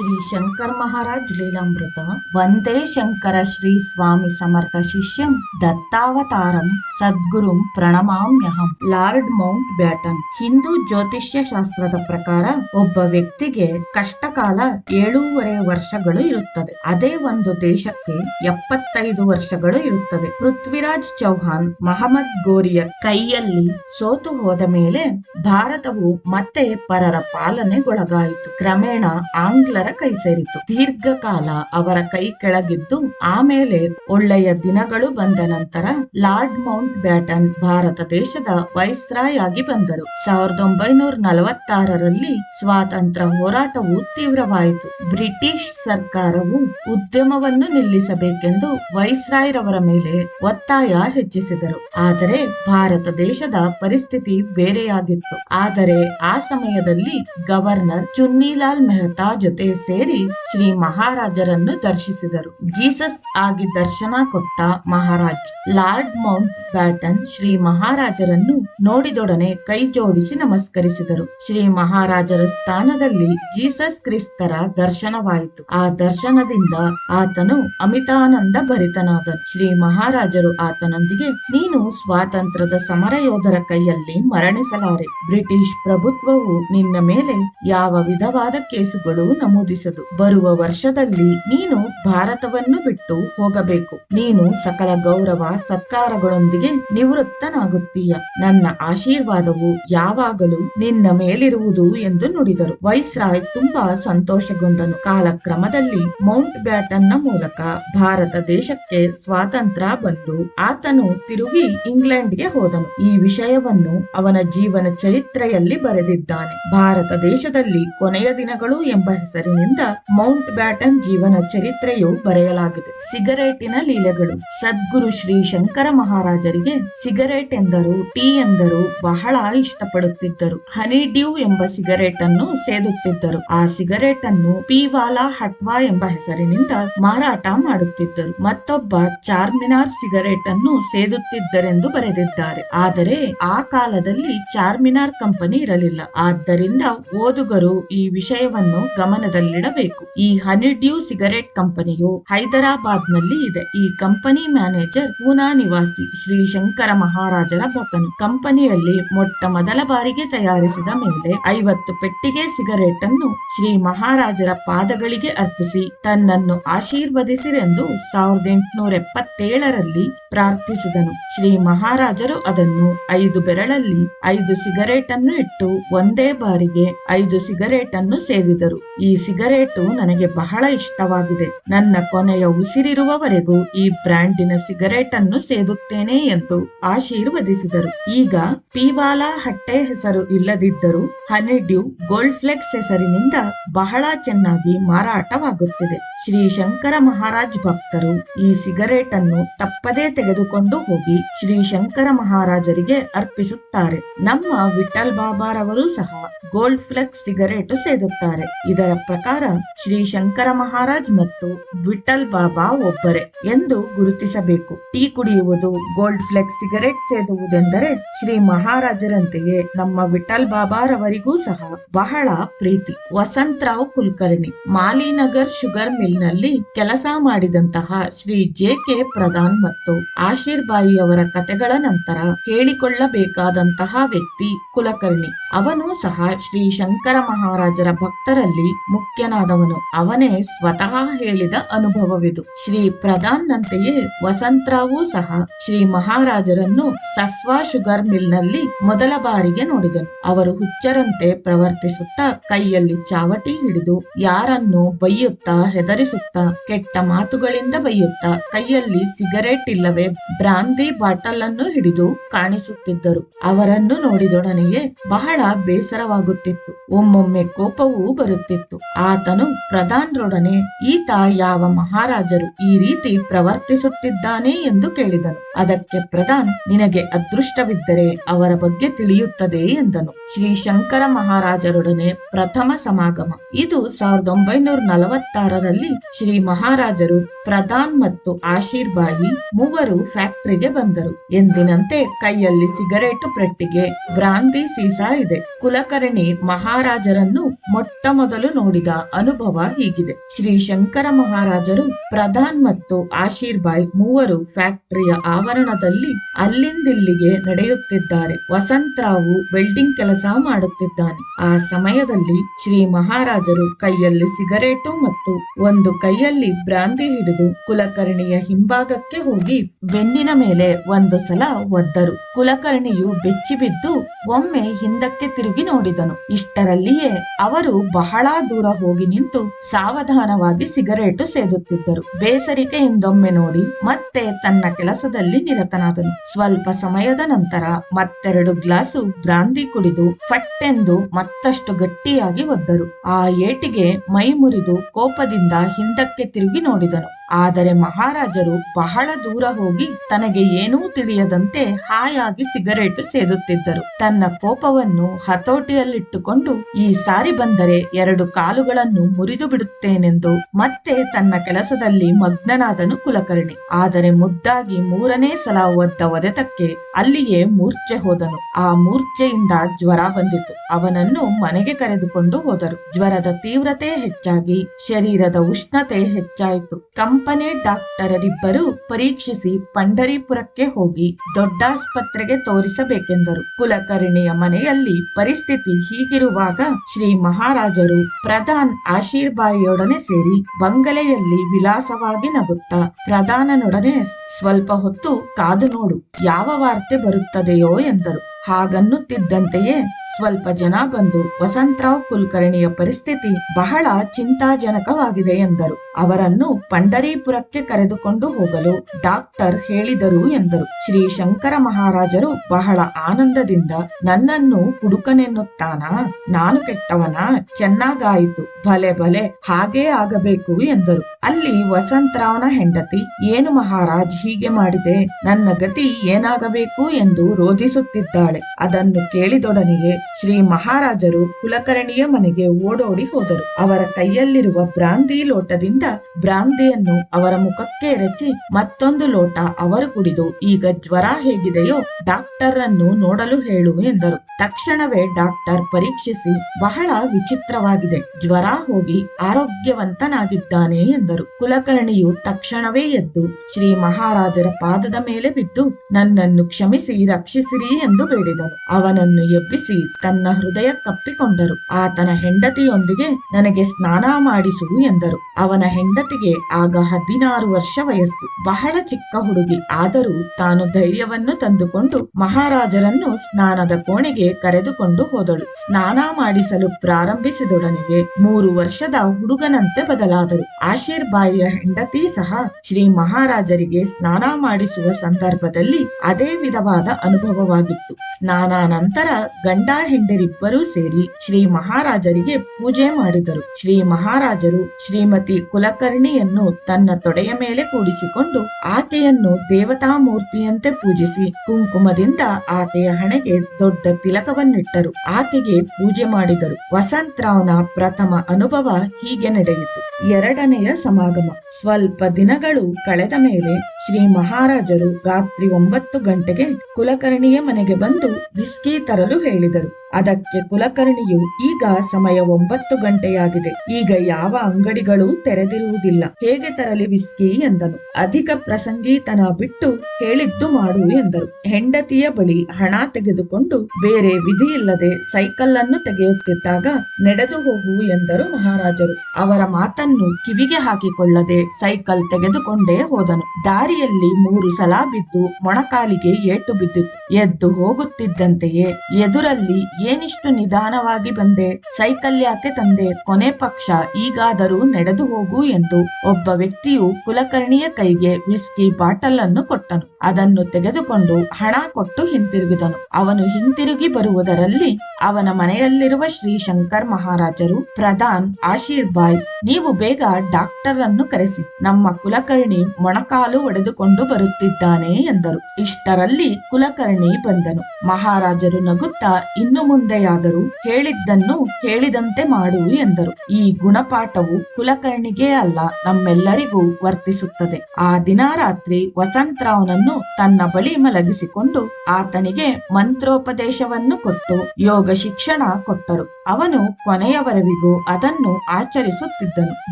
ಶ್ರೀ ಶಂಕರ್ ಮಹಾರಾಜ್ ಲೀಲಾಮೃತ. ವಂದೇ ಶಂಕರ ಶ್ರೀ ಸ್ವಾಮಿ ಸಮರ್ಥ ಶಿಷ್ಯಂ ದತ್ತಾವತಾರಂ ಸದ್ಗುರುಂ ಪ್ರಣಮಾಮ್ಯಹಂ. Lord Mountbatten. ಹಿಂದೂ ಜ್ಯೋತಿಷ್ಯ ಶಾಸ್ತ್ರದ ಪ್ರಕಾರ ಒಬ್ಬ ವ್ಯಕ್ತಿಗೆ ಕಷ್ಟಕಾಲ ಏಳೂವರೆ ವರ್ಷಗಳು ಇರುತ್ತದೆ. ಅದೇ ಒಂದು ದೇಶಕ್ಕೆ ಎಪ್ಪತ್ತೈದು ವರ್ಷಗಳು ಇರುತ್ತದೆ. ಪೃಥ್ವಿರಾಜ್ ಚೌಹಾನ್ ಮಹಮ್ಮದ್ ಗೋರಿಯ ಕೈಯಲ್ಲಿ ಸೋತು ಹೋದ ಮೇಲೆ ಭಾರತವು ಮತ್ತೆ ಪರರ ಪಾಲನೆಗೊಳಗಾಯಿತು. ಕ್ರಮೇಣ ಆಂಗ್ಲರ ಕೈ ಸೇರಿತು ದೀರ್ಘಕಾಲ ಅವರ ಕೈ ಕೆಳಗಿದ್ದು, ಆಮೇಲೆ ಒಳ್ಳೆಯ ದಿನಗಳು ಬಂದ ನಂತರ ಲಾರ್ಡ್ ಮೌಂಟ್ ಬ್ಯಾಟನ್ ಭಾರತ ದೇಶದ ವೈಸ್ರಾಯ್ ಆಗಿ ಬಂದರು. ಸಾವಿರದ ಒಂಬೈನೂರ ನಲವತ್ತಾರರಲ್ಲಿ ಸ್ವಾತಂತ್ರ್ಯ ಹೋರಾಟವು ತೀವ್ರವಾಯಿತು. ಬ್ರಿಟಿಷ್ ಸರ್ಕಾರವು ಉದ್ಯಮವನ್ನು ನಿಲ್ಲಿಸಬೇಕೆಂದು ವೈಸ್ರಾಯ್ ರವರ ಮೇಲೆ ಒತ್ತಾಯ ಹೆಚ್ಚಿಸಿದರು. ಆದರೆ ಭಾರತ ದೇಶದ ಪರಿಸ್ಥಿತಿ ಬೇರೆಯಾಗಿತ್ತು. ಆದರೆ ಆ ಸಮಯದಲ್ಲಿ ಗವರ್ನರ್ ಚುನ್ನಿಲಾಲ್ ಮೆಹ್ತಾ ಜೊತೆ ಸೇರಿ ಶ್ರೀ ಮಹಾರಾಜರನ್ನು ದರ್ಶಿಸಿದರು. ಜೀಸಸ್ ಆಗಿ ದರ್ಶನ ಕೊಟ್ಟ Maharaj lord Mountbatten Shri ಮಹಾರಾಜರನ್ನು ನೋಡಿದೊಡನೆ ಕೈ ಜೋಡಿಸಿ ನಮಸ್ಕರಿಸಿದರು. ಶ್ರೀ ಮಹಾರಾಜರ ಸ್ಥಾನದಲ್ಲಿ ಜೀಸಸ್ ಕ್ರಿಸ್ತರ ದರ್ಶನವಾಯಿತು. ಆ ದರ್ಶನದಿಂದ ಆತನು ಅಮಿತಾನಂದ ಭರಿತನಾದ ಶ್ರೀ ಮಹಾರಾಜರು ಆತನೊಂದಿಗೆ, ನೀನು ಸ್ವಾತಂತ್ರ್ಯದ ಸಮರ ಯೋಧರ ಕೈಯಲ್ಲಿ ಮರಣಿಸಲಾರೆ. ಬ್ರಿಟಿಷ್ ಪ್ರಭುತ್ವವು ನಿನ್ನ ಮೇಲೆ ಯಾವ ವಿಧವಾದ ಕೇಸುಗಳು ನಮೂದಿಸದು ಬರುವ ವರ್ಷದಲ್ಲಿ ನೀನು ಭಾರತವನ್ನು ಬಿಟ್ಟು ಹೋಗಬೇಕು. ನೀನು ಸಕಲ ಗೌರವ ಸತ್ಕಾರಗಳೊಂದಿಗೆ ನಿವೃತ್ತನಾಗುತ್ತೀಯ. ನನ್ನ ಆಶೀರ್ವಾದವು ಯಾವಾಗಲೂ ನಿನ್ನ ಮೇಲಿರುವುದು ಎಂದು ನುಡಿದರು. ವೈಸ್ರಾಯ್ ತುಂಬಾ ಸಂತೋಷಗೊಂಡನು. ಕಾಲಕ್ರಮದಲ್ಲಿ ಮೌಂಟ್ ಬ್ಯಾಟನ್ನ ಮೂಲಕ ಭಾರತ ದೇಶಕ್ಕೆ ಸ್ವಾತಂತ್ರ್ಯ ಬಂದು ಆತನು ತಿರುಗಿ ಇಂಗ್ಲೆಂಡ್ಗೆ ಹೋದನು. ಈ ವಿಷಯವನ್ನು ಅವನ ಜೀವನ ಚರಿತ್ರೆಯಲ್ಲಿ ಬರೆದಿದ್ದಾನೆ. ಭಾರತ ದೇಶದಲ್ಲಿ ಕೊನೆಯ ದಿನಗಳು ಎಂಬ ಹೆಸರಿನಿಂದ ಮೌಂಟ್ ಬ್ಯಾಟನ್ ಜೀವನ ಚರಿತ್ರೆಯು ಬರೆಯಲಾಗಿದೆ. ಸಿಗರೇಟಿನ ಲೀಲೆಗಳು. ಸದ್ಗುರು ಶ್ರೀ ಶಂಕರ ಮಹಾರಾಜರಿಗೆ ಸಿಗರೇಟ್ ಎಂದರು, ಟೀ ಎಂದರು, ಬಹಳ ಇಷ್ಟಪಡುತ್ತಿದ್ದರು. ಹನಿ ಡ್ಯೂ ಎಂಬ ಸಿಗರೇಟ್ ಅನ್ನು ಸೇದುತ್ತಿದ್ದರು. ಆ ಸಿಗರೇಟ್ ಅನ್ನು ಪೀವಾಲಾ ಹಟ್ವಾ ಎಂಬ ಹೆಸರಿನಿಂದ ಮಾರಾಟ ಮಾಡುತ್ತಿದ್ದರು. ಮತ್ತೊಬ್ಬ ಚಾರ್ಮಿನಾರ್ ಸಿಗರೇಟ್ ಅನ್ನು ಸೇದುತ್ತಿದ್ದರೆಂದು ಬರೆದಿದ್ದಾರೆ. ಆದರೆ ಆ ಕಾಲದಲ್ಲಿ ಚಾರ್ಮಿನಾರ್ ಕಂಪನಿ ಇರಲಿಲ್ಲ. ಆದ್ದರಿಂದ ಓದುಗರು ಈ ವಿಷಯವನ್ನು ಗಮನದಲ್ಲಿಡಬೇಕು ಈ ಹನಿ ಡ್ಯೂ ಸಿಗರೇಟ್ ಕಂಪನಿಯು ಹೈದರಾಬಾದ್ನಲ್ಲಿ ಇದೆ. ಈ ಕಂಪನಿ ಮ್ಯಾನೇಜರ್ ಪೂನಾ ನಿವಾಸಿ ಶ್ರೀ ಶಂಕರ ಮಹಾರಾಜರ ಭಕ್ತನು ಕಂಪನಿಯಲ್ಲಿ ಮೊಟ್ಟ ಮೊದಲ ಬಾರಿಗೆ ತಯಾರಿಸಿದ ಮೇಲೆ ಐವತ್ತು ಪೆಟ್ಟಿಗೆ ಸಿಗರೇಟ್ ಅನ್ನು ಶ್ರೀ ಮಹಾರಾಜರ ಪಾದಗಳಿಗೆ ಅರ್ಪಿಸಿ ತನ್ನನ್ನು ಆಶೀರ್ವದಿಸಿರೆಂದು ಸಾವಿರದ ಎಂಟುನೂರ ಎಪ್ಪತ್ತೇಳರಲ್ಲಿ ಪ್ರಾರ್ಥಿಸಿದನು. ಶ್ರೀ ಮಹಾರಾಜರು ಅದನ್ನು ಐದು ಬೆರಳಲ್ಲಿ ಐದು ಸಿಗರೇಟ್ ಅನ್ನು ಇಟ್ಟು ಒಂದೇ ಬಾರಿಗೆ ಐದು ಸಿಗರೇಟ್ ಅನ್ನು ಸೇದಿದರು. ಈ ಸಿಗರೇಟು ನನಗೆ ಬಹಳ ಇಷ್ಟವಾಗಿದೆ. ನನ್ನ ಕೊನೆಯ ಉಸಿರಿರುವವರೆಗೂ ಈ ಬ್ರ್ಯಾಂಡಿನ ಸಿಗರೇಟ್ ಅನ್ನು ಸೇದುತ್ತೇನೆ ಎಂದು ಆಶೀರ್ವದಿಸಿದರು. ಈಗ ಪೀವಾಲಾ ಹಟ್ಟೆ ಹೆಸರು ಇಲ್ಲದಿದ್ದರೂ ಹನಿಡ್ಯೂ ಗೋಲ್ಡ್ ಫ್ಲೆಕ್ಸ್ ಹೆಸರಿನಿಂದ ಬಹಳ ಚೆನ್ನಾಗಿ ಮಾರಾಟವಾಗುತ್ತಿದೆ. ಶ್ರೀ ಶಂಕರ ಮಹಾರಾಜ್ ಭಕ್ತರು ಈ ಸಿಗರೇಟ್ ಅನ್ನು ತಪ್ಪದೇ ತೆಗೆದುಕೊಂಡು ಹೋಗಿ ಶ್ರೀ ಶಂಕರ ಮಹಾರಾಜರಿಗೆ ಅರ್ಪಿಸುತ್ತಾರೆ. ನಮ್ಮ ವಿಠಲ್ ಬಾಬಾರವರು ಸಹ ಗೋಲ್ಡ್ ಫ್ಲೆಕ್ಸ್ ಸಿಗರೇಟ್ ಸೇದುತ್ತಾರೆ. ಇದರ ಪ್ರಕಾರ ಶ್ರೀ ಶಂಕರ ಮಹಾರಾಜ್ ಮತ್ತು ವಿಠಲ್ ಬಾಬಾ ಒಬ್ಬರೇ ಎಂದು ಗುರುತಿಸಬೇಕು. ಟೀ ಕುಡಿಯುವುದು, ಗೋಲ್ಡ್ ಫ್ಲೆಕ್ಸ್ ಸಿಗರೆಟ್ ಸೇದುವುದೆಂದರೆ ಶ್ರೀ ಮಹಾರಾಜರಂತೆಯೇ ನಮ್ಮ ವಿಠಲ್ ಬಾಬಾರವರಿಗೂ ಸಹ ಬಹಳ ಪ್ರೀತಿ. ವಸಂತರಾವ್ ಕುಲಕರ್ಣಿ, ಮಾಲಿನಗರ್ ಶುಗರ್ ಮಿಲ್ನಲ್ಲಿ ಕೆಲಸ ಮಾಡಿದಂತಹ ಶ್ರೀ ಜೆ ಕೆ ಪ್ರಧಾನ್ ಮತ್ತು ಆಶೀರ್ಬಾಯಿ ಅವರ ಕತೆಗಳ ನಂತರ ಹೇಳಿಕೊಳ್ಳಬೇಕಾದಂತಹ ವ್ಯಕ್ತಿ ಕುಲಕರ್ಣಿ. ಅವನು ಸಹ ಶ್ರೀ ಶಂಕರ ಮಹಾರಾಜರ ಭಕ್ತರಲ್ಲಿ ಮುಖ್ಯನಾದವನು ಅವನೇ ಸ್ವತಃ ಹೇಳಿದ ಅನುಭವವಿದು. ಶ್ರೀ ಪ್ರಧಾನ್ ನಂತೆಯೇ ವಸಂತರಾವು ಸಹ ಶ್ರೀ ಮಹಾರಾಜರನ್ನು ಸಸ್ವಾ ಶುಗರ್ ಮಿಲ್ನಲ್ಲಿ ಮೊದಲ ಬಾರಿಗೆ ನೋಡಿದನು. ಅವರು ಹುಚ್ಚರಂತೆ ಪ್ರವರ್ತಿಸುತ್ತಾ ಕೈಯಲ್ಲಿ ಚಾವಟಿ ಹಿಡಿದು ಯಾರನ್ನು ಬೈಯುತ್ತಾ ಹೆದರಿಸುತ್ತಾ ಕೆಟ್ಟ ಮಾತುಗಳಿಂದ ಬೈಯುತ್ತಾ ಕೈಯಲ್ಲಿ ಸಿಗರೇಟ್ ಇಲ್ಲವೇ ಬ್ರಾಂದಿ ಬಾಟಲ್ ಅನ್ನು ಹಿಡಿದು ಕಾಣಿಸುತ್ತಿದ್ದರು. ಅವರನ್ನು ನೋಡಿದೊಡನೆಯೇ ಬಹಳ ಬೇಸರವಾಗುತ್ತಿತ್ತು. ಒಮ್ಮೊಮ್ಮೆ ಕೋಪವೂ ಬರುತ್ತಿತ್ತು. ಆತನು ಪ್ರಧಾನರೊಡನೆ, ಈತ ಯಾವ ಮಹಾರಾಜರು ಈ ರೀತಿ ಪ್ರವರ್ತಿಸುತ್ತಿದ್ದಾನೆ ಎಂದು ಕೇಳಿದನು. ಅದಕ್ಕೆ ಪ್ರಧಾನ್, ನಿನಗೆ ಅದೃಷ್ಟವಿದ್ದರೆ ಅವರ ಬಗ್ಗೆ ತಿಳಿಯುತ್ತದೆ ಎಂದನು. ಶ್ರೀ ಶಂಕರ ಮಹಾರಾಜರೊಡನೆ ಪ್ರಥಮ ಸಮಾಗಮ. ಇದು ಸಾವಿರದ ಒಂಬೈನೂರ ನಲವತ್ತಾರರಲ್ಲಿ ಶ್ರೀ ಮಹಾರಾಜರು ಪ್ರಧಾನ್ ಮತ್ತು ಆಶೀರ್ಬಾಯಿ ಮೂವರು ಫ್ಯಾಕ್ಟರಿಗೆ ಬಂದರು. ಎಂದಿನಂತೆ ಕೈಯಲ್ಲಿ ಸಿಗರೇಟು ಪೆಟ್ಟಿಗೆ ಬ್ರಾಂದಿ ಸೀಸಾ ಇದೆ. ಕುಲಕರ್ಣಿ ಮಹಾರಾಜರನ್ನು ಮೊಟ್ಟ ಮೊದಲು ನೋಡಿದ ಅನುಭವ ಹೀಗಿದೆ. ಶ್ರೀ ಶಂಕರ ಮಹಾರಾಜರು ಪ್ರಧಾನ್ ಮತ್ತು ಆಶೀರ್ಬಾಯ್ ಮೂವರು ಫ್ಯಾಕ್ಟರಿಯ ಆವರಣದಲ್ಲಿ ಅಲ್ಲಿಂದಿಲ್ಲಿಗೆ ನಡೆಯುತ್ತಿದ್ದಾರೆ. ವಸಂತರಾವು ವೆಲ್ಡಿಂಗ್ ಕೆಲಸ ಮಾಡುತ್ತಿದ್ದಾನೆ. ಆ ಸಮಯದಲ್ಲಿ ಶ್ರೀ ಮಹಾರಾಜರು ಕೈಯಲ್ಲಿ ಸಿಗರೇಟು ಮತ್ತು ಒಂದು ಕೈಯಲ್ಲಿ ಬ್ರಾಂದಿ ಹಿಡಿದು ಕುಲಕರ್ಣಿಯ ಹಿಂಭಾಗಕ್ಕೆ ಹೋಗಿ ಬೆನ್ನಿನ ಮೇಲೆ ಒಂದು ಸಲ ಒದ್ದರು. ಕುಲಕರ್ಣಿಯು ಬೆಚ್ಚಿಬಿದ್ದು ಒಮ್ಮೆ ಹಿಂದಕ್ಕೆ ತಿರುಗಿ ನೋಡಿದನು. ಇಷ್ಟರಲ್ಲಿಯೇ ಅವರು ಬಹಳ ದೂರ ಹೋಗಿ ನಿಂತು ಸಾವಧಾನವಾಗಿ ಸಿಗರೇಟು ಸೇದುತ್ತಿದ್ದರು. ಬೇಸರಿಕೆಯಿಂದೊಮ್ಮೆ ನೋಡಿ ಮತ್ತೆ ತನ್ನ ಕೆಲಸದಲ್ಲಿ ನಿರತನಾದನು. ಸ್ವಲ್ಪ ಸಮಯದ ನಂತರ ಮತ್ತೆರಡು ಗ್ಲಾಸು ಬ್ರಾಂದಿ ಕುಡಿದು ಫಟ್ಟೆಂದು ಮತ್ತಷ್ಟು ಗಟ್ಟಿಯಾಗಿ ಒದ್ದರು. ಆ ಏಟಿಗೆ ಮೈ ಮುರಿದು ಕೋಪದಿಂದ ಹಿಂದಕ್ಕೆ ತಿರುಗಿ ನೋಡಿದನು. ಆದರೆ ಮಹಾರಾಜರು ಬಹಳ ದೂರ ಹೋಗಿ ತನಗೆ ಏನೂ ತಿಳಿಯದಂತೆ ಹಾಯಾಗಿ ಸಿಗರೇಟು ಸೇದುತ್ತಿದ್ದರು. ತನ್ನ ಕೋಪವನ್ನು ಹತೋಟಿಯಲ್ಲಿಟ್ಟುಕೊಂಡು, ಈ ಸಾರಿ ಬಂದರೆ ಎರಡು ಕಾಲುಗಳನ್ನು ಮುರಿದು ಬಿಡುತ್ತೇನೆಂದು ಮತ್ತೆ ತನ್ನ ಕೆಲಸದಲ್ಲಿ ಮಗ್ನನಾದನು ಕುಲಕರ್ಣಿ. ಆದರೆ ಮುದ್ದಾಗಿ ಮೂರನೇ ಸಲ ಒದ್ದ ಒದೆತಕ್ಕೆ ಅಲ್ಲಿಯೇ ಮೂರ್ಛೆ ಹೋದನು. ಆ ಮೂರ್ಛೆಯಿಂದ ಜ್ವರ ಬಂದಿತು. ಅವನನ್ನು ಮನೆಗೆ ಕರೆದುಕೊಂಡು ಹೋದರು. ಜ್ವರದ ತೀವ್ರತೆ ಹೆಚ್ಚಾಗಿ ಶರೀರದ ಉಷ್ಣತೆ ಹೆಚ್ಚಾಯಿತು. ಕಂಪನಿ ಡಾಕ್ಟರರಿಬ್ಬರು ಪರೀಕ್ಷಿಸಿ ಪಂಡರಿಪುರಕ್ಕೆ ಹೋಗಿ ದೊಡ್ಡಾಸ್ಪತ್ರೆಗೆ ತೋರಿಸಬೇಕೆಂದರು. ಕುಲಕರ್ಣಿಯ ಮನೆಯಲ್ಲಿ ಪರಿಸ್ಥಿತಿ ಹೀಗಿರುವಾಗ ಶ್ರೀ ಮಹಾರಾಜರು ಪ್ರಧಾನ್ ಆಶೀರ್ಬಾಯಿಯೊಡನೆ ಸೇರಿ ಬಂಗಲೆಯಲ್ಲಿ ವಿಲಾಸವಾಗಿ ನಗುತ್ತಾ ಪ್ರಧಾನನೊಡನೆ ಸ್ವಲ್ಪ ಹೊತ್ತು ಕಾದು ನೋಡು, ಯಾವ ವಾರ್ತೆ ಬರುತ್ತದೆಯೋ ಎಂದರು. ಹಾಗನ್ನುತ್ತಿದ್ದಂತೆಯೇ ಸ್ವಲ್ಪ ಜನ ಬಂದು ವಸಂತರಾವ್ ಕುಲಕರ್ಣಿಯ ಪರಿಸ್ಥಿತಿ ಬಹಳ ಚಿಂತಾಜನಕವಾಗಿದೆ ಎಂದರು. ಅವರನ್ನು ಪಂಡರೀಪುರಕ್ಕೆ ಕರೆದುಕೊಂಡು ಹೋಗಲು ಡಾಕ್ಟರ್ ಹೇಳಿದರು ಎಂದರು. ಶ್ರೀ ಶಂಕರ ಮಹಾರಾಜರು ಬಹಳ ಆನಂದದಿಂದ ನನ್ನನ್ನು ಕುಡುಕನೆನ್ನುತ್ತಾನಾ? ನಾನು ಕೆಟ್ಟವನ? ಚೆನ್ನಾಗಾಯಿತು. ಭಲೆ ಭಲೆ. ಹಾಗೇ ಆಗಬೇಕು ಎಂದರು. ಅಲ್ಲಿ ವಸಂತರಾವ್ನ ಹೆಂಡತಿ, ಏನು ಮಹಾರಾಜ್, ಹೀಗೆ ಮಾಡಿದೆ. ನನ್ನ ಗತಿ ಏನಾಗಬೇಕು? ಎಂದು ರೋಧಿಸುತ್ತಿದ್ದಾಳೆ. ಅದನ್ನು ಕೇಳಿದೊಡನೆಯೇ ಶ್ರೀ ಮಹಾರಾಜರು ಕುಲಕರ್ಣಿಯ ಮನೆಗೆ ಓಡೋಡಿ ಹೋದರು. ಅವರ ಕೈಯಲ್ಲಿರುವ ಬ್ರಾಂದಿ ಲೋಟದಿಂದ ಬ್ರಾಂದಿಯನ್ನು ಅವರ ಮುಖಕ್ಕೆ ಎರಚಿ ಮತ್ತೊಂದು ಲೋಟ ಅವರು ಕುಡಿದು, ಈಗ ಜ್ವರ ಹೇಗಿದೆಯೋ ಡಾಕ್ಟರ್ ಅನ್ನು ನೋಡಲು ಹೇಳು ಎಂದರು. ತಕ್ಷಣವೇ ಡಾಕ್ಟರ್ ಪರೀಕ್ಷಿಸಿ ಬಹಳ ವಿಚಿತ್ರವಾಗಿದೆ. ಜ್ವರ ಹೋಗಿ ಆರೋಗ್ಯವಂತನಾಗಿದ್ದಾನೆ ಎಂದರು. ಕುಲಕರ್ಣಿಯು ತಕ್ಷಣವೇ ಎದ್ದು ಶ್ರೀ ಮಹಾರಾಜರ ಪಾದದ ಮೇಲೆ ಬಿದ್ದು, ನನ್ನನ್ನು ಕ್ಷಮಿಸಿ, ರಕ್ಷಿಸಿರಿ ಎಂದು ಬೇಡಿದರು. ಅವನನ್ನು ಎಬ್ಬಿಸಿ ತನ್ನ ಹೃದಯ ಕಪ್ಪಿಕೊಂಡರು. ಆತನ ಹೆಂಡತಿಯೊಂದಿಗೆ ನನಗೆ ಸ್ನಾನ ಮಾಡಿಸು ಎಂದರು. ಅವನ ಹೆಂಡತಿಗೆ ಆಗ ಹದಿನಾರು ವರ್ಷ ವಯಸ್ಸು. ಬಹಳ ಚಿಕ್ಕ ಹುಡುಗಿ. ಆದರೂ ತಾನು ಧೈರ್ಯವನ್ನು ತಂದುಕೊಂಡು ಮಹಾರಾಜರನ್ನು ಸ್ನಾನದ ಕೋಣೆಗೆ ಕರೆದುಕೊಂಡು ಹೋದಳು. ಸ್ನಾನ ಮಾಡಿಸಲು ಪ್ರಾರಂಭಿಸಿದೊಡನೆಗೆ ಮೂರು ವರ್ಷದ ಹುಡುಗನಂತೆ ಬದಲಾದರು. ಆಶೀರ್ಬಾಯಿಯ ಹೆಂಡತಿ ಸಹ ಶ್ರೀ ಮಹಾರಾಜರಿಗೆ ಸ್ನಾನ ಮಾಡಿಸುವ ಸಂದರ್ಭದಲ್ಲಿ ಅದೇ ವಿಧವಾದ ಅನುಭವವಾಗಿತ್ತು. ಸ್ನಾನಾನಂತರ ಗಂಡ ಹೆಂಡರಿಬ್ಬರೂ ಸೇರಿ ಶ್ರೀ ಮಹಾರಾಜರಿಗೆ ಪೂಜೆ ಮಾಡಿದರು. ಶ್ರೀ ಮಹಾರಾಜರು ಶ್ರೀಮತಿ ಕುಲಕರ್ಣಿಯನ್ನು ತನ್ನ ತೊಡೆಯ ಮೇಲೆ ಕೂಡಿಸಿಕೊಂಡು ಆಕೆಯನ್ನು ದೇವತಾ ಮೂರ್ತಿಯಂತೆ ಪೂಜಿಸಿ ಕುಂಕುಮದಿಂದ ಆಕೆಯ ಹಣೆಗೆ ದೊಡ್ಡ ತಿಲಕವನ್ನಿಟ್ಟರು. ಆಕೆಗೆ ಪೂಜೆ ಮಾಡಿದರು. ವಸಂತರಾವ್ನ ಪ್ರಥಮ ಅನುಭವ ಹೀಗೆ ನಡೆಯಿತು. ಎರಡನೆಯ ಸಮಾಗಮ. ಸ್ವಲ್ಪ ದಿನಗಳು ಕಳೆದ ಮೇಲೆ ಶ್ರೀ ಮಹಾರಾಜರು ರಾತ್ರಿ ಒಂಬತ್ತು ಗಂಟೆಗೆ ಕುಲಕರ್ಣಿಯ ಮನೆಗೆ ಬಂದು ವಿಸ್ಕಿ ತರಲು ಹೇಳಿದರು. ಅದಕ್ಕೆ ಕುಲಕರ್ಣಿಯು ಈಗ ಸಮಯ ಒಂಬತ್ತು ಗಂಟೆಯಾಗಿದೆ. ಈಗ ಯಾವ ಅಂಗಡಿಗಳು ತೆರೆದಿರುವುದಿಲ್ಲ. ಹೇಗೆ ತರಲಿ ವಿಸ್ಕಿ ಎಂದನು. ಅಧಿಕ ಪ್ರಸಂಗಿತನ ಬಿಟ್ಟು ಹೇಳಿದ್ದು ಮಾಡು ಎಂದರು. ಹೆಂಡತಿಯ ಬಳಿ ಹಣ ತೆಗೆದುಕೊಂಡು ಬೇರೆ ವಿಧಿಯಿಲ್ಲದೆ ಸೈಕಲ್ ಅನ್ನು ತೆಗೆಯುತ್ತಿದ್ದಾಗ ನಡೆದು ಹೋಗು ಎಂದರು ಮಹಾರಾಜರು. ಅವರ ಮಾತನ್ನು ಕಿವಿಗೆ ಹಾಕಿಕೊಳ್ಳದೆ ಸೈಕಲ್ ತೆಗೆದುಕೊಂಡೇ ಹೋದನು. ದಾರಿಯಲ್ಲಿ ಮೂರು ಸಲ ಬಿದ್ದು ಮೊಣಕಾಲಿಗೆ ಏಟು ಬಿದ್ದಿತು. ಎದ್ದು ಹೋಗುತ್ತಿದ್ದಂತೆಯೇ ಎದುರಲ್ಲಿ ಏನಿಷ್ಟು ನಿಧಾನವಾಗಿ ಬಂದೆ ಸೈಕಲ್ ಯಾಕೆ ತಂದೆ, ಕೊನೆ ಪಕ್ಷ ಈಗಾದರೂ ನಡೆದು ಹೋಗು ಎಂದು ಒಬ್ಬ ವ್ಯಕ್ತಿಯು ಕುಲಕರ್ಣಿಯ ಕೈಗೆ ವಿಸ್ಕಿ ಬಾಟಲ್ ಅನ್ನು ಕೊಟ್ಟನು. ಅದನ್ನು ತೆಗೆದುಕೊಂಡು ಹಣ ಕೊಟ್ಟು ಹಿಂತಿರುಗಿದನು. ಅವನು ಹಿಂತಿರುಗಿ ಬರುವುದರಲ್ಲಿ ಅವನ ಮನೆಯಲ್ಲಿರುವ ಶ್ರೀ ಶಂಕರ್ ಮಹಾರಾಜರು, ಪ್ರಧಾನ್ ಆಶೀರ್ಬಾಯ್ ನೀವು ಬೇಗ ಡಾಕ್ಟರ್ ಅನ್ನು ಕರೆಸಿ. ನಮ್ಮ ಕುಲಕರ್ಣಿ ಮೊಣಕಾಲು ಒಡೆದುಕೊಂಡು ಬರುತ್ತಿದ್ದಾನೆ ಎಂದರು. ಇಷ್ಟರಲ್ಲಿ ಕುಲಕರ್ಣಿ ಬಂದನು. ಮಹಾರಾಜರು ನಗುತ್ತಾ, ಇನ್ನು ಮುಂದೆಯಾದರೂ ಹೇಳಿದ್ದನ್ನು ಹೇಳಿದಂತೆ ಮಾಡು ಎಂದರು. ಈ ಗುಣಪಾಠವು ಕುಲಕರ್ಣಿಗೆ ಅಲ್ಲ, ನಮ್ಮೆಲ್ಲರಿಗೂ ವರ್ತಿಸುತ್ತದೆ. ಆ ದಿನ ರಾತ್ರಿ ವಸಂತರಾವ್ನನ್ನು ತನ್ನ ಬಳಿ ಮಲಗಿಸಿಕೊಂಡು ಆತನಿಗೆ ಮಂತ್ರೋಪದೇಶವನ್ನು ಕೊಟ್ಟು ಯೋಗ ಶಿಕ್ಷಣ ಕೊಟ್ಟರು. ಅವನು ಕೊನೆಯವರೆವಿಗೂ ಅದನ್ನು ಆಚರಿಸುತ್ತಿದ್ದನು.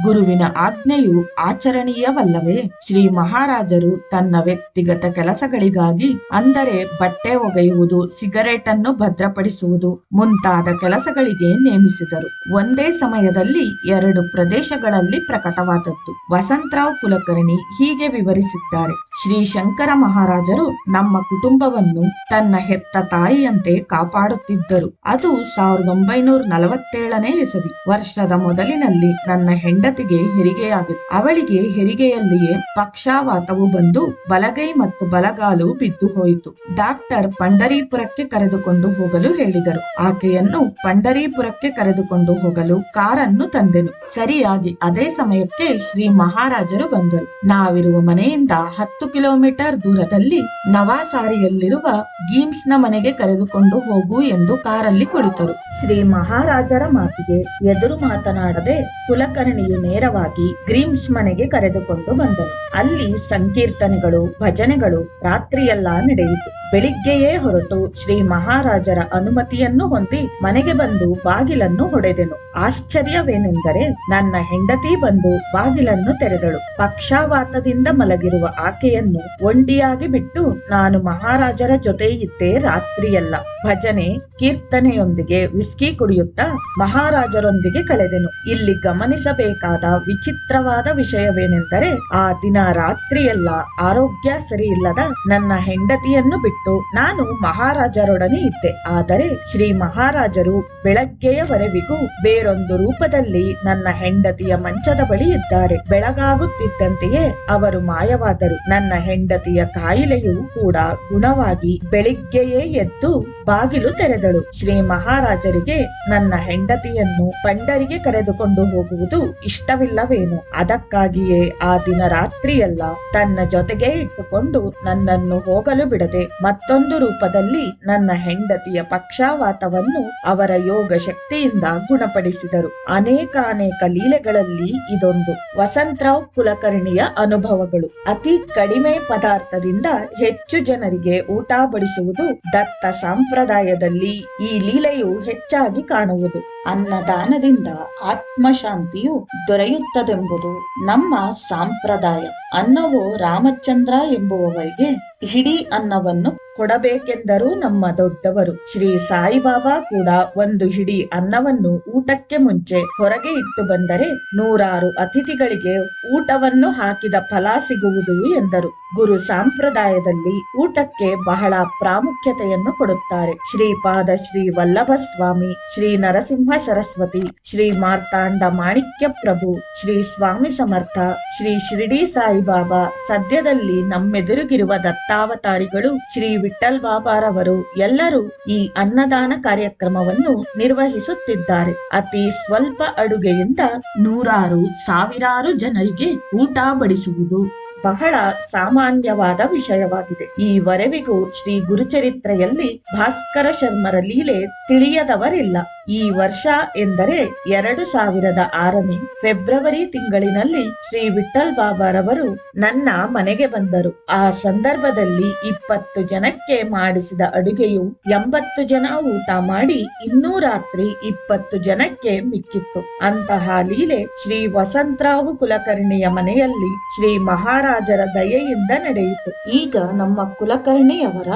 ಗುರುವಿನ ಆಜ್ಞೆಯು ಆಚರಣೀಯವಲ್ಲವೇ? ಶ್ರೀ ಮಹಾರಾಜರು ತನ್ನ ವ್ಯಕ್ತಿಗತ ಕೆಲಸಗಳಿಗಾಗಿ ಅಂದರೆ ಬಟ್ಟೆ ಒಗೆಯುವುದು ಸಿಗರೇಟ್ ಅನ್ನು ಭದ್ರಪಡಿಸುವುದು ಮುಂತಾದ ಕೆಲಸಗಳಿಗೆ ನೇಮಿಸಿದರು. ಒಂದೇ ಸಮಯದಲ್ಲಿ ಎರಡು ಪ್ರದೇಶಗಳಲ್ಲಿ ಪ್ರಕಟವಾದದ್ದು. ವಸಂತರಾವ್ ಕುಲಕರ್ಣಿ ಹೀಗೆ ವಿವರಿಸಿದ್ದಾರೆ. ಶ್ರೀ ಶಂಕರ ಮಹಾರಾಜರು ನಮ್ಮ ಕುಟುಂಬವನ್ನು ತನ್ನ ಹೆತ್ತ ತಾಯಿಯಂತೆ ಕಾಪಾಡುತ್ತಿದ್ದರು. ಅದು ಸಾವಿರದ ಒಂಬೈನೂರ ನಲವತ್ತೇಳನೇ ಇಸವಿ. ವರ್ಷದ ಮೊದಲಿನಲ್ಲಿ ನನ್ನ ಹೆಂಡತಿಗೆ ಹೆರಿಗೆಯಾಗಿತ್ತು. ಅವಳಿಗೆ ಹೆರಿಗೆಯಲ್ಲಿಯೇ ಪಕ್ಷಾವಾತವು ಬಂದು ಬಲಗೈ ಮತ್ತು ಬಲಗಾಲು ಬಿದ್ದು ಹೋಯಿತು. ಡಾಕ್ಟರ್ ಪಂಡರೀಪುರಕ್ಕೆ ಕರೆದುಕೊಂಡು ಹೋಗಲು ಹೇಳಿದರು. ಆಕೆಯನ್ನು ಪಂಡರೀಪುರಕ್ಕೆ ಕರೆದುಕೊಂಡು ಹೋಗಲು ಕಾರನ್ನು ತಂದೆನು. ಸರಿಯಾಗಿ ಅದೇ ಸಮಯಕ್ಕೆ ಶ್ರೀ ಮಹಾರಾಜರು ಬಂದರು. ನಾವಿರುವ ಮನೆಯಿಂದ ಹತ್ತು ಕಿಲೋಮೀಟರ್ ದೂರದಲ್ಲಿ ನವಾಸಾರಿಯಲ್ಲಿರುವ ಗೀಮ್ಸ್ನ ಮನೆಗೆ ಕರೆದುಕೊಂಡು ಹೋಗು ಎಂದು ಕಾರಲ್ಲಿ ಕುಳಿತರು. ಶ್ರೀ ಮಹಾರಾಜರ ಮಾತಿಗೆ ಎದುರು ಮಾತನಾಡದೆ ಕುಲಕರ್ಣಿಯು ನೇರವಾಗಿ ಗ್ರೀಮ್ಸ್ ಮನೆಗೆ ಕರೆದುಕೊಂಡು ಬಂದನು. ಅಲ್ಲಿ ಸಂಕೀರ್ತನೆಗಳು, ಭಜನೆಗಳು ರಾತ್ರಿಯೆಲ್ಲ ನಡೆಯಿತು. ಬೆಳಿಗ್ಗೆಯೇ ಹೊರಟು ಶ್ರೀ ಮಹಾರಾಜರ ಅನುಮತಿಯನ್ನು ಹೊಂದಿ ಮನೆಗೆ ಬಂದು ಬಾಗಿಲನ್ನು ಹೊಡೆದೆನು. ಆಶ್ಚರ್ಯವೇನೆಂದರೆ ನನ್ನ ಹೆಂಡತಿ ಬಂದು ಬಾಗಿಲನ್ನು ತೆರೆದಳು. ಪಕ್ಷಾವಾತದಿಂದ ಮಲಗಿರುವ ಆಕೆಯನ್ನು ಒಂಟಿಯಾಗಿ ಬಿಟ್ಟು ನಾನು ಮಹಾರಾಜರ ಜೊತೆ ಇದ್ದೇ ರಾತ್ರಿಯಲ್ಲ ಭಜನೆ ಕೀರ್ತನೆಯೊಂದಿಗೆ ವಿಸ್ಕಿ ಕುಡಿಯುತ್ತಾ ಮಹಾರಾಜರೊಂದಿಗೆ ಕಳೆದೆನು. ಇಲ್ಲಿ ಗಮನಿಸಬೇಕಾದ ವಿಚಿತ್ರವಾದ ವಿಷಯವೇನೆಂದರೆ ಆ ದಿನ ರಾತ್ರಿಯೆಲ್ಲ ಆರೋಗ್ಯ ಸರಿಯಿಲ್ಲದ ನನ್ನ ಹೆಂಡತಿಯನ್ನು ಬಿಟ್ಟು ನಾನು ಮಹಾರಾಜರೊಡನೆ ಇದ್ದೆ. ಆದರೆ ಶ್ರೀ ಮಹಾರಾಜರು ಬೆಳಗ್ಗೆಯವರೆವಿಗೂ ಬೇರೊಂದು ರೂಪದಲ್ಲಿ ನನ್ನ ಹೆಂಡತಿಯ ಮಂಚದ ಬಳಿ ಇದ್ದಾರೆ. ಬೆಳಗಾಗುತ್ತಿದ್ದಂತೆಯೇ ಅವರು ಮಾಯವಾದರು. ನನ್ನ ಹೆಂಡತಿಯ ಕಾಯಿಲೆಯು ಕೂಡ ಗುಣವಾಗಿ ಬೆಳಿಗ್ಗೆಯೇ ಎದ್ದು ಬಾಗಿಲು ತೆರೆದಳು. ಶ್ರೀ ಮಹಾರಾಜರಿಗೆ ನನ್ನ ಹೆಂಡತಿಯನ್ನು ಪಂಡರಿಗೆ ಕರೆದುಕೊಂಡು ಹೋಗುವುದು ಇಷ್ಟವಿಲ್ಲವೇನು? ಅದಕ್ಕಾಗಿಯೇ ಆ ದಿನ ರಾತ್ರಿಯೆಲ್ಲ. ತನ್ನ ಜೊತೆಗೆ ಇಟ್ಟುಕೊಂಡು ನನ್ನನ್ನು ಹೋಗಲು ಬಿಡದೆ ಮತ್ತೊಂದು ರೂಪದಲ್ಲಿ ನನ್ನ ಹೆಂಡತಿಯ ಪಕ್ಷಾವಾತವನ್ನು ಅವರ ಯೋಗ ಶಕ್ತಿಯಿಂದ ಗುಣಪಡಿಸಿದರು. ಅನೇಕ ಅನೇಕ ಲೀಲೆಗಳಲ್ಲಿ ಇದೊಂದು ವಸಂತರಾವ್ ಕುಲಕರ್ಣಿಯ ಅನುಭವಗಳು. ಅತಿ ಕಡಿಮೆ ಪದಾರ್ಥದಿಂದ ಹೆಚ್ಚು ಜನರಿಗೆ ಊಟ ಬಡಿಸುವುದು ದತ್ತ ಸಂಪ್ರದಾಯದಲ್ಲಿ ಈ ಲೀಲೆಯು ಹೆಚ್ಚಾಗಿ ಕಾಣುವುದು. ಅನ್ನದಾನದಿಂದ ಆತ್ಮಶಾಂತಿಯು ದೊರೆಯುತ್ತದೆಂಬುದು ನಮ್ಮ ಸಂಪ್ರದಾಯ. ಅನ್ನವು ರಾಮಚಂದ್ರ ಎಂಬುವವರಿಗೆ ಹಿಡಿ ಅನ್ನವನ್ನು ಕೊಡಬೇಕೆಂದರು ನಮ್ಮ ದೊಡ್ಡವರು ಶ್ರೀ ಸಾಯಿಬಾಬಾ ಕೂಡ ಒಂದು ಹಿಡಿ ಅನ್ನವನ್ನು ಊಟಕ್ಕೆ ಮುಂಚೆ ಹೊರಗೆ ಇಟ್ಟು ಬಂದರೆ ನೂರಾರು ಅತಿಥಿಗಳಿಗೆ ಊಟವನ್ನು ಹಾಕಿದ ಫಲ ಸಿಗುವುದು ಎಂದರು. ಗುರು ಸಂಪ್ರದಾಯದಲ್ಲಿ ಊಟಕ್ಕೆ ಬಹಳ ಪ್ರಾಮುಖ್ಯತೆಯನ್ನು ಕೊಡುತ್ತಾರೆ. ಶ್ರೀಪಾದ ಶ್ರೀ ವಲ್ಲಭ ಸ್ವಾಮಿ ಶ್ರೀ ನರಸಿಂಹ ಸರಸ್ವತಿ. ಶ್ರೀ ಮಾರ್ತಾಂಡ ಮಾಣಿಕ್ಯ ಪ್ರಭು. ಶ್ರೀ ಸ್ವಾಮಿ ಸಮರ್ಥ. ಶ್ರೀ ಶಿರಡಿ ಸಾಯಿಬಾಬಾ ಸದ್ಯದಲ್ಲಿ ನಮ್ಮೆದುರುಗಿರುವ ದತ್ತಾವತಾರಿಗಳು ಶ್ರೀ ವಿಠಲ್ ಬಾಬಾರವರು ಎಲ್ಲರೂ ಈ ಅನ್ನದಾನ ಕಾರ್ಯಕ್ರಮವನ್ನು ನಿರ್ವಹಿಸುತ್ತಿದ್ದಾರೆ. ಅತಿ ಸ್ವಲ್ಪ ಅಡುಗೆಯಿಂದ ನೂರಾರು ಸಾವಿರಾರು ಜನರಿಗೆ ಊಟ ಬಡಿಸುವುದು. ಬಹಳ ಸಾಮಾನ್ಯವಾದ ವಿಷಯವಾಗಿದೆ. ಈ ಈವರೆವಿಗೂ ಶ್ರೀ ಗುರುಚರಿತ್ರೆಯಲ್ಲಿ ಭಾಸ್ಕರ ಶರ್ಮರ ಲೀಲೆ ತಿಳಿಯದವರಿಲ್ಲ. ಈ ವರ್ಷ ಎಂದರೆ ಎರಡು ಸಾವಿರದ ಆರನೇ ಫೆಬ್ರವರಿ ತಿಂಗಳಿನಲ್ಲಿ ಶ್ರೀ ವಿಠಲ್ ಬಾಬಾರವರು ನನ್ನ ಮನೆಗೆ ಬಂದರು. ಆ ಸಂದರ್ಭದಲ್ಲಿ ಇಪ್ಪತ್ತು ಜನಕ್ಕೆ ಮಾಡಿಸಿದ ಅಡುಗೆಯು ಎಂಬತ್ತು ಜನ ಊಟ ಮಾಡಿ ಇನ್ನೂ ರಾತ್ರಿ ಇಪ್ಪತ್ತು ಜನಕ್ಕೆ ಮಿಕ್ಕಿತ್ತು. ಅಂತಹ ಲೀಲೆ ಶ್ರೀ ವಸಂತರಾವು ಕುಲಕರ್ಣಿಯ ಮನೆಯಲ್ಲಿ ಶ್ರೀ ಮಹಾರಾಜರ ದಯೆಯಿಂದ ನಡೆಯಿತು. ಈಗ ನಮ್ಮ ಕುಲಕರ್ಣಿಯವರ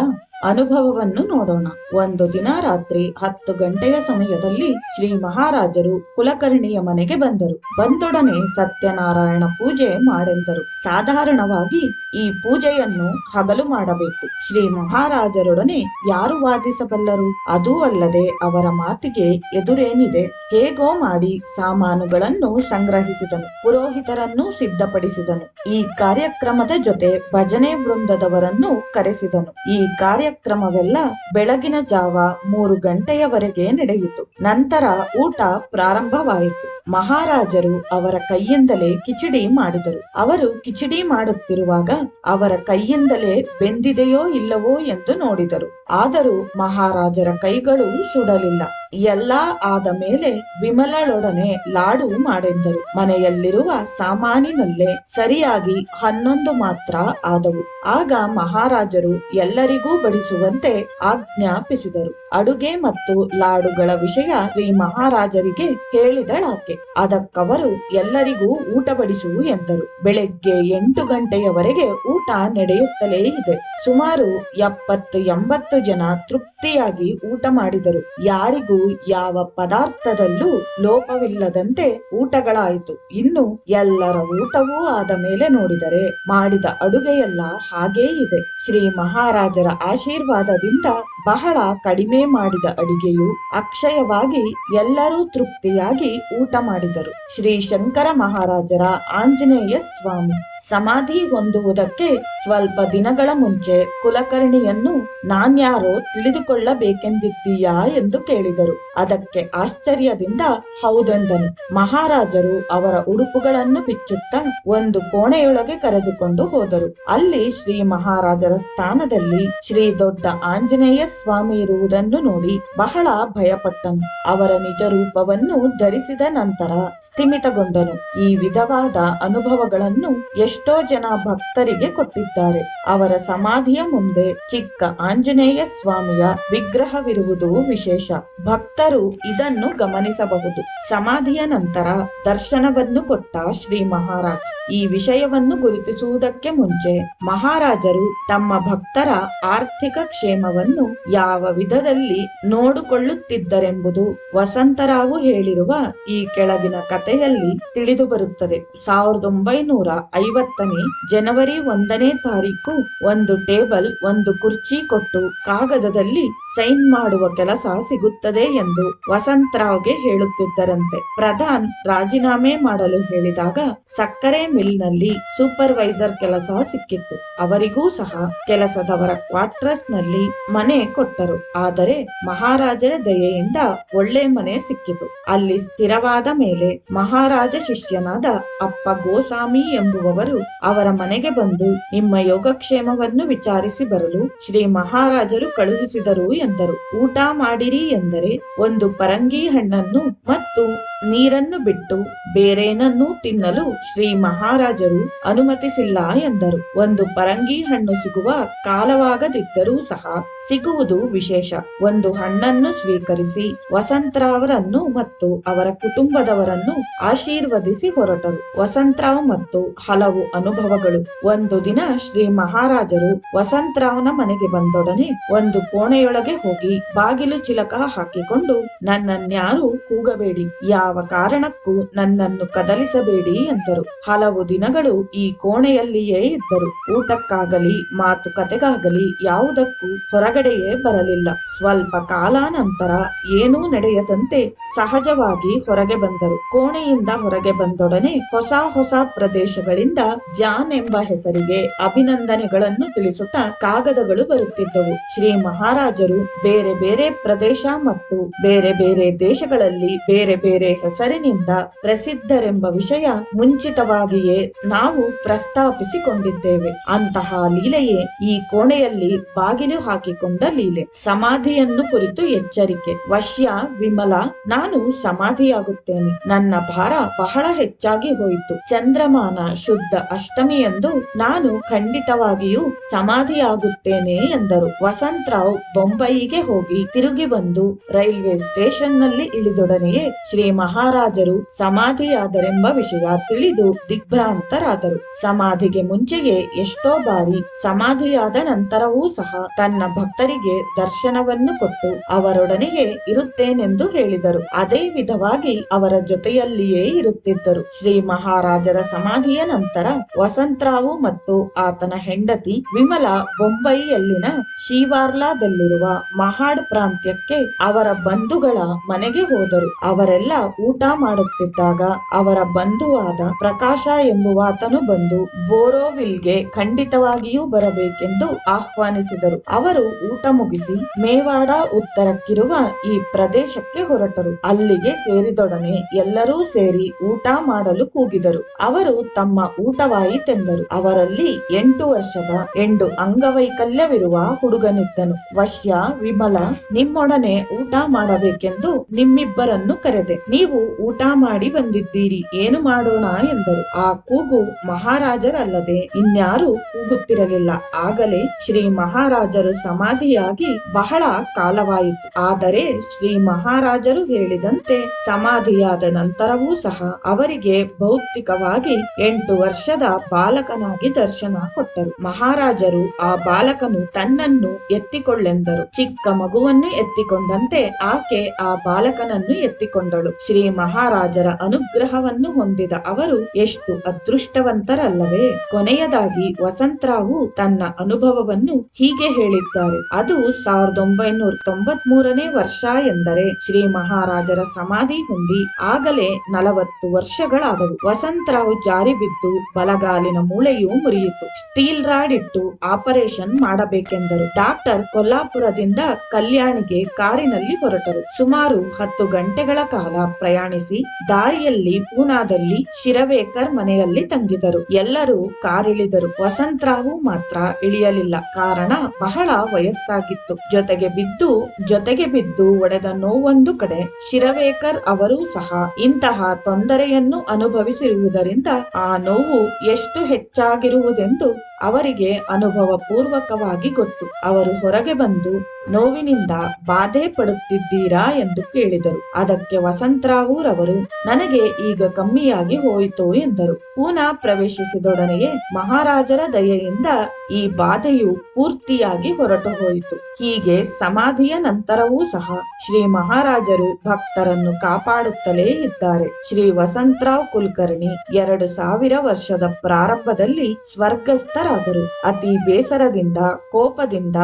ಅನುಭವವನ್ನು ನೋಡೋಣ. ಒಂದು ದಿನ ರಾತ್ರಿ ಹತ್ತು ಗಂಟೆಯ ಸಮಯದಲ್ಲಿ ಶ್ರೀ ಮಹಾರಾಜರು ಕುಲಕರ್ಣಿಯ ಮನೆಗೆ ಬಂದರು. ಬಂದೊಡನೆ ಸತ್ಯನಾರಾಯಣ ಪೂಜೆ ಮಾಡೆಂದರು ಸಾಧಾರಣವಾಗಿ ಈ ಪೂಜೆಯನ್ನು ಹಗಲು ಮಾಡಬೇಕು. ಶ್ರೀ ಮಹಾರಾಜರೊಡನೆ ಯಾರು ವಾದಿಸಬಲ್ಲರು? ಅದೂ ಅಲ್ಲದೆ ಅವರ ಮಾತಿಗೆ ಎದುರೇನಿದೆ. ಹೇಗೋ ಮಾಡಿ ಸಾಮಾನುಗಳನ್ನು ಸಂಗ್ರಹಿಸಿದನು. ಪುರೋಹಿತರನ್ನು ಸಿದ್ಧಪಡಿಸಿದನು. ಈ ಕಾರ್ಯಕ್ರಮದ ಜೊತೆ ಭಜನೆ ವೃಂದದವರನ್ನು ಕರೆಸಿದನು. ಈ ಕಾರ್ಯ ಕಾರ್ಯಕ್ರಮವೆಲ್ಲ ಬೆಳಗಿನ ಜಾವ ಮೂರು ಗಂಟೆಯವರೆಗೆ ನಡೆಯಿತು. ನಂತರ ಊಟ ಪ್ರಾರಂಭವಾಯಿತು. ಮಹಾರಾಜರು ಅವರ ಕೈಯಿಂದಲೇ ಕಿಚಡಿ ಮಾಡಿದರು. ಅವರು ಕಿಚಡಿ ಮಾಡುತ್ತಿರುವಾಗ ಅವರ ಕೈಯಿಂದಲೇ ಬೆಂದಿದೆಯೋ ಇಲ್ಲವೋ ಎಂದು ನೋಡಿದರು. ಆದರೂ ಮಹಾರಾಜರ ಕೈಗಳು ಸುಡಲಿಲ್ಲ. ಎಲ್ಲ ಆದ ಮೇಲೆ ವಿಮಲಳೊಡನೆ ಲಾಡು ಮಾಡೆಂದರು. ಮನೆಯಲ್ಲಿರುವ ಸಾಮಾನಿನಲ್ಲೇ ಸರಿಯಾಗಿ ಹನ್ನೊಂದು ಮಾತ್ರ ಆದವು. ಆಗ ಮಹಾರಾಜರು ಎಲ್ಲರಿಗೂ ಬಡಿಸುವಂತೆ ಆಜ್ಞಾಪಿಸಿದರು. ಅಡುಗೆ ಮತ್ತು ಲಾಡುಗಳ ವಿಷಯ ಶ್ರೀ ಮಹಾರಾಜರಿಗೆ ಹೇಳಿದಳಾಕೆ. ಅದಕ್ಕವರು ಎಲ್ಲರಿಗೂ ಊಟ ಬಡಿಸು ಎಂದರು. ಬೆಳಗ್ಗೆ ಎಂಟು ಗಂಟೆಯವರೆಗೆ ಊಟ ನಡೆಯುತ್ತಲೇ ಇದೆ. ಸುಮಾರು ಎಪ್ಪತ್ತು ಎಂಬತ್ತು ಜನ ತೃಪ್ತಿಯಾಗಿ ಊಟ ಮಾಡಿದರು. ಯಾರಿಗೂ ಯಾವ ಪದಾರ್ಥದಲ್ಲೂ ಲೋಪವಿಲ್ಲದಂತೆ ಊಟಗಳಾಯಿತು. ಇನ್ನು ಎಲ್ಲರ ಊಟವೂ ಆದ ಮೇಲೆ ನೋಡಿದರೆ ಮಾಡಿದ ಅಡುಗೆಯೆಲ್ಲ ಹಾಗೇ ಇದೆ. ಶ್ರೀ ಮಹಾರಾಜರ ಆಶೀರ್ವಾದದಿಂದ ಬಹಳ ಕಡಿಮೆ ಮಾಡಿದ ಅಡಿಗೆಯು ಅಕ್ಷಯವಾಗಿ ಎಲ್ಲರೂ ತೃಪ್ತಿಯಾಗಿ ಊಟ ಮಾಡಿದರು. ಶ್ರೀ ಶಂಕರ ಮಹಾರಾಜರ ಆಂಜನೇಯ ಸ್ವಾಮಿ ಸಮಾಧಿ ಹೊಂದುವುದಕ್ಕೆ ಸ್ವಲ್ಪ ದಿನಗಳ ಮುಂಚೆ ಕುಲಕರ್ಣಿಯನ್ನು ನಾನ್ಯಾರೋ ತಿಳಿದುಕೊಳ್ಳಬೇಕೆಂದಿದ್ದೀಯಾ ಎಂದು ಕೇಳಿದರು. ಅದಕ್ಕೆ ಆಶ್ಚರ್ಯದಿಂದ ಹೌದೆಂದನು. ಮಹಾರಾಜರು ಅವರ ಉಡುಪುಗಳನ್ನು ಬಿಚ್ಚುತ್ತಾ ಒಂದು ಕೋಣೆಯೊಳಗೆ ಕರೆದುಕೊಂಡು ಹೋದರು. ಅಲ್ಲಿ ಶ್ರೀ ಮಹಾರಾಜರ ಸ್ಥಾನದಲ್ಲಿ ಶ್ರೀ ದೊಡ್ಡ ಆಂಜನೇಯ ಸ್ವಾಮಿ ಇರುವುದನ್ನು ನೋಡಿ ಬಹಳ ಭಯಪಟ್ಟನು. ಅವರ ನಿಜ ರೂಪವನ್ನು ಧರಿಸಿದ ನಂತರ ಸ್ಥಿಮಿತಗೊಂಡನು. ಈ ವಿಧವಾದ ಅನುಭವಗಳನ್ನು ಎಷ್ಟೋ ಜನ ಭಕ್ತರಿಗೆ ಕೊಟ್ಟಿದ್ದಾರೆ. ಅವರ ಸಮಾಧಿಯ ಮುಂದೆ ಚಿಕ್ಕ ಆಂಜನೇಯ ಸ್ವಾಮಿಯ ವಿಗ್ರಹವಿರುವುದು ವಿಶೇಷ. ಭಕ್ತರು ಇದನ್ನು ಗಮನಿಸಬಹುದು. ಸಮಾಧಿಯ ನಂತರ ದರ್ಶನವನ್ನು ಕೊಟ್ಟ ಶ್ರೀ ಮಹಾರಾಜ್. ಈ ವಿಷಯವನ್ನು ಗುರುತಿಸುವುದಕ್ಕೆ ಮುಂಚೆ ಮಹಾರಾಜರು ತಮ್ಮ ಭಕ್ತರ ಆರ್ಥಿಕ ಕ್ಷೇಮವನ್ನು ಯಾವ ವಿಧದಲ್ಲಿ ನೋಡಿಕೊಳ್ಳುತ್ತಿದ್ದರೆಂಬುದು ವಸಂತರಾವು ಹೇಳಿರುವ ಈ ಕೆಳಗಿನ ಕಥೆಯಲ್ಲಿ ತಿಳಿದುಬರುತ್ತದೆ ಸಾವಿರದ ಒಂಬೈನೂರ ಐವತ್ತನೇ ಜನವರಿ ಒಂದನೇ ತಾರೀಕು ಒಂದು ಟೇಬಲ್, ಒಂದು ಕುರ್ಚಿ ಕೊಟ್ಟು ಕಾಗದದಲ್ಲಿ ಸೈನ್ ಮಾಡುವ ಕೆಲಸ ಸಿಗುತ್ತದೆ ಎಂದು ವಸಂತರಾವ್ಗೆ ಹೇಳುತ್ತಿದ್ದರಂತೆ. ಪ್ರಧಾನ್ ರಾಜೀನಾಮೆ ಮಾಡಲು ಹೇಳಿದಾಗ ಸಕ್ಕರೆ ಮಿಲ್ನಲ್ಲಿ ಸೂಪರ್ವೈಸರ್ ಕೆಲಸ ಸಿಕ್ಕಿತ್ತು. ಅವರಿಗೂ ಸಹ ಕೆಲಸದವರ ಕ್ವಾರ್ಟರ್ಸ್ನಲ್ಲಿ ಮನೆ ಕೊಟ್ಟರು. ಆದರೆ ಮಹಾರಾಜರ ದಯೆಯಿಂದ ಒಳ್ಳೆ ಮನೆ ಸಿಕ್ಕಿತು. ಅಲ್ಲಿ ಸ್ಥಿರವಾದ ಮೇಲೆ ಮಹಾರಾಜ ಶಿಷ್ಯನಾದ ಅಪ್ಪ ಗೋಸ್ವಾಮಿ ಎಂಬುವವರು ಅವರ ಮನೆಗೆ ಬಂದು, ನಿಮ್ಮ ಯೋಗಕ್ಷೇಮವನ್ನು ವಿಚಾರಿಸಿ ಬರಲು ಶ್ರೀ ಮಹಾರಾಜರು ಕಳುಹಿಸಿದರು ಎಂದರು. ಊಟ ಮಾಡಿರಿ ಎಂದರೆ ಒಂದು ಪರಂಗಿ ಹಣ್ಣನ್ನು ಮತ್ತು ನೀರನ್ನು ಬಿಟ್ಟು ಬೇರೇನನ್ನೂ ತಿನ್ನಲು ಶ್ರೀ ಮಹಾರಾಜರು ಅನುಮತಿಸಿಲ್ಲ ಎಂದರು. ಒಂದು ಪರಂಗಿ ಹಣ್ಣು ಸಿಗುವ ಕಾಲವಾಗದಿದ್ದರೂ ಸಹ ಸಿಗುವುದು ವಿಶೇಷ. ಒಂದು ಹಣ್ಣನ್ನು ಸ್ವೀಕರಿಸಿ ವಸಂತರಾವರನ್ನು ಮತ್ತು ಅವರ ಕುಟುಂಬದವರನ್ನು ಆಶೀರ್ವದಿಸಿ ಹೊರಟರು. ವಸಂತರಾವ್ ಮತ್ತು ಹಲವು ಅನುಭವಗಳು. ಒಂದು ದಿನ ಶ್ರೀ ಮಹಾರಾಜರು ವಸಂತರಾವ್ನ ಮನೆಗೆ ಬಂದೊಡನೆ ಒಂದು ಕೋಣೆಯೊಳಗೆ ಹೋಗಿ ಬಾಗಿಲು ಚಿಲಕ ಹಾಕಿಕೊಂಡು, ನನ್ನನ್ಯಾರು ಕೂಗಬೇಡಿ. ಯಾವ ಕಾರಣಕ್ಕೂ ನನ್ನನ್ನು ಕದಲಿಸಬೇಡಿ ಎಂದರು ಹಲವು ದಿನಗಳು ಈ ಕೋಣೆಯಲ್ಲಿಯೇ ಇದ್ದರು. ಊಟಕ್ಕಾಗಲಿ ಮಾತುಕತೆಗಾಗಲಿ ಯಾವುದಕ್ಕೂ ಹೊರಗಡೆಯೇ ಬರಲಿಲ್ಲ. ಸ್ವಲ್ಪ ಕಾಲ ನಂತರ ಏನೂ ನಡೆಯದಂತೆ ಸಹಜವಾಗಿ ಹೊರಗೆ ಬಂದರು. ಕೋಣೆಯಿಂದ ಹೊರಗೆ ಬಂದೊಡನೆ ಹೊಸ ಹೊಸ ಪ್ರದೇಶಗಳಿಂದ ಜಾನ್ ಎಂಬ ಹೆಸರಿಗೆ ಅಭಿನಂದನೆಗಳನ್ನು ತಿಳಿಸುತ್ತಾ ಕಾಗದಗಳು ಬರುತ್ತಿದ್ದವು. ಶ್ರೀ ಮಹಾರಾಜರು ಬೇರೆ ಬೇರೆ ಪ್ರದೇಶ ಮತ್ತು ಬೇರೆ ಬೇರೆ ದೇಶಗಳಲ್ಲಿ ಬೇರೆ ಬೇರೆ ಹೆಸರಿನಿಂದ ಪ್ರಸಿದ್ಧರೆಂಬ ವಿಷಯ ಮುಂಚಿತವಾಗಿಯೇ ನಾವು ಪ್ರಸ್ತಾಪಿಸಿಕೊಂಡಿದ್ದೇವೆ. ಅಂತಹ ಲೀಲೆಯೇ ಈ ಕೋಣೆಯಲ್ಲಿ ಬಾಗಿಲು ಹಾಕಿಕೊಂಡ ಲೀಲೆ. ಸಮಾಧಿಯನ್ನು ಕುರಿತು ಎಚ್ಚರಿಕೆ. ವಶ್ಯ, ವಿಮಲ, ನಾನು ಸಮಾಧಿಯಾಗುತ್ತೇನೆ. ನನ್ನ ಭಾರ ಬಹಳ ಹೆಚ್ಚಾಗಿ ಹೋಯಿತು. ಚಂದ್ರಮಾನ ಶುದ್ಧ ಅಷ್ಟಮಿಯಂದು ನಾನು ಖಂಡಿತವಾಗಿಯೂ ಸಮಾಧಿಯಾಗುತ್ತೇನೆ ಎಂದರು. ವಸಂತರಾವ್ ಬೊಂಬಯಿಗೆ ಹೋಗಿ ತಿರುಗಿ ಬಂದು ರೈಲ್ವೆ ಸ್ಟೇಷನ್ನಲ್ಲಿ ಇಳಿದೊಡನೆಯೇ ಶ್ರೀ ಮಹಾರಾಜರು ಸಮಾಧಿಯಾದರೆಂಬ ವಿಷಯ ತಿಳಿದು ದಿಗ್ಭ್ರಾಂತರಾದರು. ಸಮಾಧಿಗೆ ಮುಂಚೆಯೇ ಎಷ್ಟೋ ಬಾರಿ ಸಮಾಧಿಯಾದ ನಂತರವೂ ಸಹ ತನ್ನ ಭಕ್ತರಿಗೆ ದರ್ಶನವನ್ನು ಕೊಟ್ಟು ಅವರೊಡನೆಯೇ ಇರುತ್ತೇನೆಂದು ಹೇಳಿದರು. ಅದೇ ವಿಧವಾಗಿ ಅವರ ಜೊತೆಯಲ್ಲಿಯೇ ಇರುತ್ತಿದ್ದರು. ಶ್ರೀ ಮಹಾರಾಜರ ಸಮಾಧಿಯ ನಂತರ ವಸಂತರಾವು ಮತ್ತು ಆತನ ಹೆಂಡತಿ ವಿಮಲ ಬೊಂಬೈಯಲ್ಲಿನ ಶಿವಾರ್ಲಾದಲ್ಲಿರುವ ಮಹಾಡ್ ಪ್ರಾಂತ್ಯಕ್ಕೆ ಅವರ ಬಂಧುಗಳ ಮನೆಗೆ ಹೋದರು. ಅವರೆಲ್ಲ ಊಟ ಮಾಡುತ್ತಿದ್ದಾಗ ಅವರ ಬಂಧುವಾದ ಪ್ರಕಾಶ ಎಂಬುವಾತನು ಬಂದು, ಬೋರೋವಿಲ್ಗೆ ಖಂಡಿತವಾಗಿಯೂ ಬರಬೇಕೆಂದು ಆಹ್ವಾನಿಸಿದರು. ಅವರು ಊಟ ಮುಗಿಸಿ ಮೇವಾಡ ಉತ್ತರಕ್ಕಿರುವ ಈ ಪ್ರದೇಶಕ್ಕೆ ಹೊರಟರು. ಅಲ್ಲಿಗೆ ಸೇರಿದೊಡನೆ ಎಲ್ಲರೂ ಸೇರಿ ಊಟ ಮಾಡಲು ಕೂಗಿದರು. ಅವರು ತಮ್ಮ ಊಟವಾಯಿತೆಂದರು ಅವರಲ್ಲಿ ಎಂಟು ವರ್ಷದ ಎಂಟು ಅಂಗವೈಕಲ್ಯವಿರುವ ಹುಡುಗನಿದ್ದನು. ವಶ್ಯ ವಿಮಲ, ನಿಮ್ಮೊಡನೆ ಊಟ ಮಾಡಬೇಕೆಂದು ನಿಮ್ಮಿಬ್ಬರನ್ನು ಕರೆದೆ. ನೀವು ಊಟ ಮಾಡಿ ಬಂದಿದ್ದೀರಿ. ಏನು ಮಾಡೋಣ ಎಂದರು. ಆ ಕೂಗು ಮಹಾರಾಜರಲ್ಲದೆ ಇನ್ಯಾರು ಕೂಗುತ್ತಿರಲಿಲ್ಲ. ಆಗಲೇ ಶ್ರೀ ಮಹಾರಾಜರು ಸಮಾಧಿಯಾಗಿ ಬಹಳ ಕಾಲವಾಯಿತು. ಆದರೆ ಶ್ರೀ ಮಹಾರಾಜರು ಹೇಳಿದಂತೆ ಸಮಾಧಿಯಾದ ನಂತರವೂ ಸಹ ಅವರಿಗೆ ಭೌತಿಕವಾಗಿ ಎಂಟು ವರ್ಷದ ಬಾಲಕನಾಗಿ ದರ್ಶನ ಕೊಟ್ಟರು. ಮಹಾರಾಜರು ಆ ಬಾಲಕನು ತನ್ನನ್ನು ಎತ್ತಿಕೊಳ್ಳೆಂದರು. ಚಿಕ್ಕ ಮಗುವನ್ನು ಎತ್ತಿಕೊಂಡಂತೆ ಆಕೆ ಆ ಬಾಲಕನನ್ನು ಎತ್ತಿಕೊಂಡಳು. ಶ್ರೀ ಮಹಾರಾಜರ ಅನುಗ್ರಹವನ್ನು ಹೊಂದಿದ ಅವರು ಎಷ್ಟು ಅದೃಷ್ಟವಂತರಲ್ಲವೇ. ಕೊನೆಯದಾಗಿ ವಸಂತರಾವು ತನ್ನ ಅನುಭವವನ್ನು ಹೀಗೆ ಹೇಳಿದ್ದಾರೆ. ಅದು ಸಾವಿರದ ಒಂಬೈನೂರ ತೊಂಬತ್ ಮೂರನೇ ವರ್ಷ ಎಂದರೆ ಶ್ರೀ ಮಹಾರಾಜರ ಸಮಾಧಿ ಹೊಂದಿ ಆಗಲೇ ನಲವತ್ತು ವರ್ಷಗಳಾದವು. ವಸಂತರಾವ್ ಜಾರಿ ಬಿದ್ದು ಬಲಗಾಲಿನ ಮೂಳೆಯು ಮುರಿಯಿತು. ಸ್ಟೀಲ್ ರಾಡ್ ಇಟ್ಟು ಆಪರೇಷನ್ ಮಾಡಬೇಕೆಂದರು. ಡಾಕ್ಟರ್ ಕೊಲ್ಲಾಪುರದಿಂದ ಕಲ್ಯಾಣಿಗೆ ಕಾರಿನಲ್ಲಿ ಹೊರಟರು. ಸುಮಾರು ಹತ್ತು ಗಂಟೆಗಳ ಕಾಲ ಪ್ರಯಾಣಿಸಿ ದಾರಿಯಲ್ಲಿ ಪೂನಾದಲ್ಲಿ ಶಿರವೇಕರ್ ಮನೆಯಲ್ಲಿ ತಂಗಿದರು. ಎಲ್ಲರೂ ಕಾರಿಳಿದರು. ವಸಂತರಾವು ಮಾತ್ರ ಇಳಿಯಲಿಲ್ಲ. ಕಾರಣ ಬಹಳ ವಯಸ್ಸಾಗಿತ್ತು. ಜೊತೆಗೆ ಬಿದ್ದು ಜೊತೆಗೆ ಬಿದ್ದು ಒಡೆದ ನೋವೊಂದು ಕಡೆ ಶಿರವೇಕರ್ ಅವರೂ ಸಹ ಇಂತಹ ತೊಂದರೆಯನ್ನು ಅನುಭವಿಸಿರುವುದರಿಂದ ಆ ನೋವು ಎಷ್ಟು ಹೆಚ್ಚಾಗಿರುವುದೆಂದು ಅವರಿಗೆ ಅನುಭವ ಪೂರ್ವಕವಾಗಿ ಗೊತ್ತು. ಅವರು ಹೊರಗೆ ಬಂದು ನೋವಿನಿಂದ ಬಾಧೆ ಪಡುತ್ತಿದ್ದೀರಾ ಎಂದು ಕೇಳಿದರು. ಅದಕ್ಕೆ ವಸಂತರಾವೂರವರು ನನಗೆ ಈಗ ಕಮ್ಮಿಯಾಗಿ ಹೋಯಿತು ಎಂದರು. ಪೂನಾ ಪ್ರವೇಶಿಸಿದೊಡನೆಯೇ ಮಹಾರಾಜರ ದಯೆಯಿಂದ ಈ ಬಾಧೆಯು ಪೂರ್ತಿಯಾಗಿ ಹೊರಟು ಹೋಯಿತು ಹೀಗೆ ಸಮಾಧಿಯ ನಂತರವೂ ಸಹ ಶ್ರೀ ಮಹಾರಾಜರು ಭಕ್ತರನ್ನು ಕಾಪಾಡುತ್ತಲೇ ಇದ್ದಾರೆ. ಶ್ರೀ ವಸಂತರಾವ್ ಕುಲಕರ್ಣಿ ಎರಡು ಸಾವಿರ ವರ್ಷದ ಪ್ರಾರಂಭದಲ್ಲಿ ಸ್ವರ್ಗಸ್ಥರಾದರು. ಅತಿ ಬೇಸರದಿಂದ, ಕೋಪದಿಂದ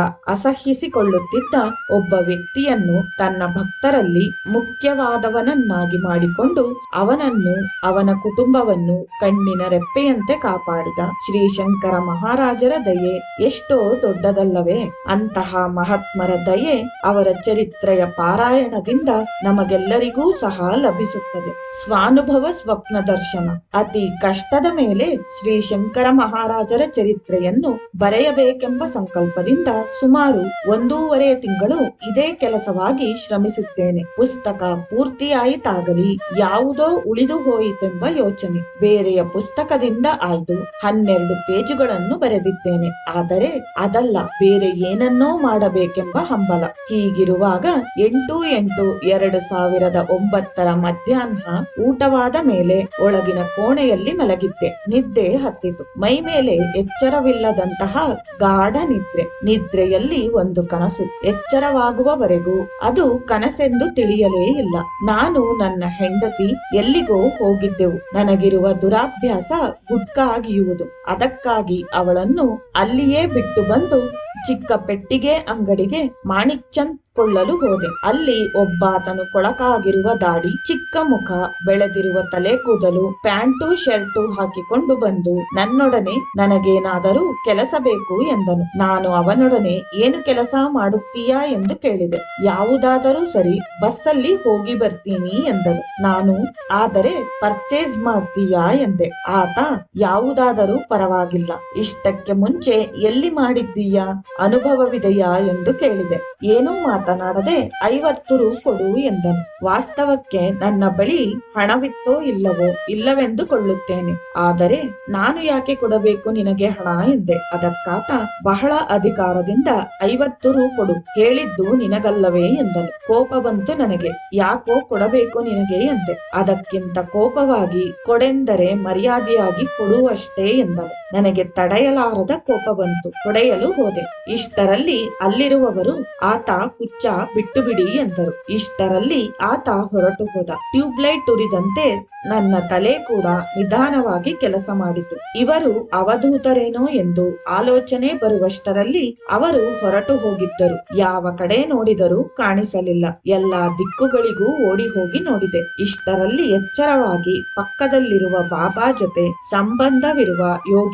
ಅಸಹ್ಯಿಸಿಕೊಳ್ಳುತ್ತಿದ್ದ ಒಬ್ಬ ವ್ಯಕ್ತಿಯನ್ನು ತನ್ನ ಭಕ್ತರಲ್ಲಿ ಮುಖ್ಯವಾದವನನ್ನಾಗಿ ಮಾಡಿಕೊಂಡು ಅವನನ್ನು, ಅವನ ಕುಟುಂಬವನ್ನು ಕಣ್ಣಿನ ರೆಪ್ಪೆಯಂತೆ ಕಾಪಾಡಿದ. ಶ್ರೀ ಶಂಕರ ಮಹಾರಾಜರ ದಯೆ ಎಷ್ಟೋ ದೊಡ್ಡದಲ್ಲವೇ. ಅಂತಹ ಮಹಾತ್ಮರ ದಯೆ ಅವರ ಚರಿತ್ರೆಯ ಪಾರಾಯಣದಿಂದ ನಮಗೆಲ್ಲರಿಗೂ ಸಹ ಲಭಿಸುತ್ತದೆ. ಸ್ವಾನುಭವ ಸ್ವಪ್ನ ದರ್ಶನ. ಅತಿ ಕಷ್ಟದ ಮೇಲೆ ಶ್ರೀ ಶಂಕರ ಮಹಾರಾಜರ ಚರಿತ್ರೆಯನ್ನು ಬರೆಯಬೇಕೆಂಬ ಸಂಕಲ್ಪದಿಂದ ಸುಮಾರು ಒಂದೂವರೆ ತಿಂಗಳು ಇದೇ ಕೆಲಸವಾಗಿ ಶ್ರಮಿಸುತ್ತೇನೆ. ಪುಸ್ತಕ ಪೂರ್ತಿಯಾಯಿತಾಗಲಿ, ಯಾವುದೋ ಉಳಿದು ಹೋಯಿತೆಂಬ ಯೋಚನೆ. ಬೇರೆಯ ಪುಸ್ತಕದಿಂದ ಆಯ್ದು ಹನ್ನೆರಡು ಪೇಜುಗಳನ್ನು ಬರೆದಿದ್ದೇನೆ. ಆದರೆ ಅದಲ್ಲ, ಬೇರೆ ಏನನ್ನೋ ಮಾಡಬೇಕೆಂಬ ಹಂಬಲ. ಹೀಗಿರುವಾಗ ಎಂಟು ಎಂಟು ಎರಡು ಸಾವಿರದ ಒಂಬತ್ತರ ಮಧ್ಯಾಹ್ನ ಊಟವಾದ ಮೇಲೆ ಒಳಗಿನ ಕೋಣೆಯಲ್ಲಿ ಮಲಗಿದ್ದೆ. ನಿದ್ದೆ ಹತ್ತಿತು. ಮೈ ಮೇಲೆ ಎಚ್ಚರವಿಲ್ಲದಂತಹ ಗಾಢ ನಿದ್ರೆ. ನಿದ್ರೆಯಲ್ಲಿ ಒಂದು ಕನಸು. ಎಚ್ಚರವಾಗುವವರೆಗೂ ಅದು ಕನಸೆಂದು ತಿಳಿಯಲೇ ಇಲ್ಲ. ನಾನು ನನ್ನ ಹೆಂಡತಿ ಎಲ್ಲಿಗೋ ಹೋಗಿದ್ದೆವು. ನನಗಿರುವ ದುರಾಭ್ಯಾಸ ಗುಟ್ಕಾಗಿಯುವುದು ಅದಕ್ಕಾಗಿ ಅವಳನ್ನು ಅಲ್ಲಿಯೇ ಬಿಟ್ಟು ಬಂದು ಚಿಕ್ಕ ಪೆಟ್ಟಿಗೆ ಅಂಗಡಿಗೆ ಮಾಣಿಕ್ ಚಂದ್ ಕೊಳ್ಳಲು ಹೋದೆ. ಅಲ್ಲಿ ಒಬ್ಬಾತನು ಕೊಳಕಾಗಿರುವ ದಾಡಿ, ಚಿಕ್ಕ ಮುಖ, ಬೆಳೆದಿರುವ ತಲೆ ಕೂದಲು, ಪ್ಯಾಂಟು, ಶರ್ಟು ಹಾಕಿಕೊಂಡು ಬಂದು, ನನ್ನೊಡನೆ ನನಗೇನಾದರೂ ಕೆಲಸ ಬೇಕು ಎಂದನು. ನಾನು ಅವನೊಡನೆ, ಏನು ಕೆಲಸ ಮಾಡುತ್ತೀಯಾ? ಎಂದು ಕೇಳಿದೆ. ಯಾವುದಾದರೂ ಸರಿ, ಬಸ್ಸಲ್ಲಿ ಹೋಗಿ ಬರ್ತೀನಿ ಎಂದನು. ನಾನು ಆದರೆ ಪರ್ಚೇಸ್ ಮಾಡ್ತೀಯಾ? ಎಂದೆ. ಆತ ಯಾವುದಾದರೂ ಪರವಾಗಿಲ್ಲ. ಇಷ್ಟಕ್ಕೆ ಮುಂಚೆ ಎಲ್ಲಿ ಮಾಡಿದ್ದೀಯಾ? ಅನುಭವವಿದೆಯಾ? ಎಂದು ಕೇಳಿದೆ. ಏನೂ ಮಾತನಾಡದೆ ಐವತ್ತು ರೂ ಕೊಡು ಎಂದನು. ವಾಸ್ತವಕ್ಕೆ ನನ್ನ ಬಳಿ ಹಣವಿತ್ತೋ ಇಲ್ಲವೋ ಇಲ್ಲವೆಂದು ಕೊಳ್ಳುತ್ತೇನೆ ಆದರೆ ನಾನು ಯಾಕೆ ಕೊಡಬೇಕು ನಿನಗೆ ಹಣ ಎಂದೆ. ಅದಕ್ಕಾತ ಬಹಳ ಅಧಿಕಾರದಿಂದ ಐವತ್ತು ರೂ ಕೊಡು. ಹೇಳಿದ್ದು ನಿನಗಲ್ಲವೇ ಎಂದನು. ಕೋಪ ಬಂತು ನನಗೆ, ಯಾಕೋ ಕೊಡಬೇಕು ನಿನಗೆ ಎಂದೆ. ಅದಕ್ಕಿಂತ ಕೋಪವಾಗಿ ಕೊಡೆಂದರೆ ಮರ್ಯಾದೆಯಾಗಿ ಕೊಡುವಷ್ಟೇ ಎಂದನು. ನನಗೆ ತಡೆಯಲಾರದ ಕೋಪ ಬಂತು. ಹೊಡೆಯಲು ಹೋದೆ. ಇಷ್ಟರಲ್ಲಿ ಅಲ್ಲಿರುವವರು, ಆತ ಹುಚ್ಚ ಬಿಟ್ಟು ಬಿಡಿ ಎಂದರು. ಇಷ್ಟರಲ್ಲಿ ಆತ ಹೊರಟು ಹೋದ. ಟ್ಯೂಬ್ಲೈಟ್ ಉರಿದಂತೆ ನನ್ನ ತಲೆ ಕೂಡ ನಿಧಾನವಾಗಿ ಕೆಲಸ ಮಾಡಿತು. ಇವರು ಅವಧೂತರೇನೋ ಎಂದು ಆಲೋಚನೆ ಬರುವಷ್ಟರಲ್ಲಿ ಅವರು ಹೊರಟು ಹೋಗಿದ್ದರು. ಯಾವ ಕಡೆ ನೋಡಿದರೂ ಕಾಣಿಸಲಿಲ್ಲ. ಎಲ್ಲಾ ದಿಕ್ಕುಗಳಿಗೂ ಓಡಿ ಹೋಗಿ ನೋಡಿದೆ. ಇಷ್ಟರಲ್ಲಿ ಎಚ್ಚರವಾಗಿ ಪಕ್ಕದಲ್ಲಿರುವ ಬಾಬಾ ಜೊತೆ ಸಂಬಂಧವಿರುವ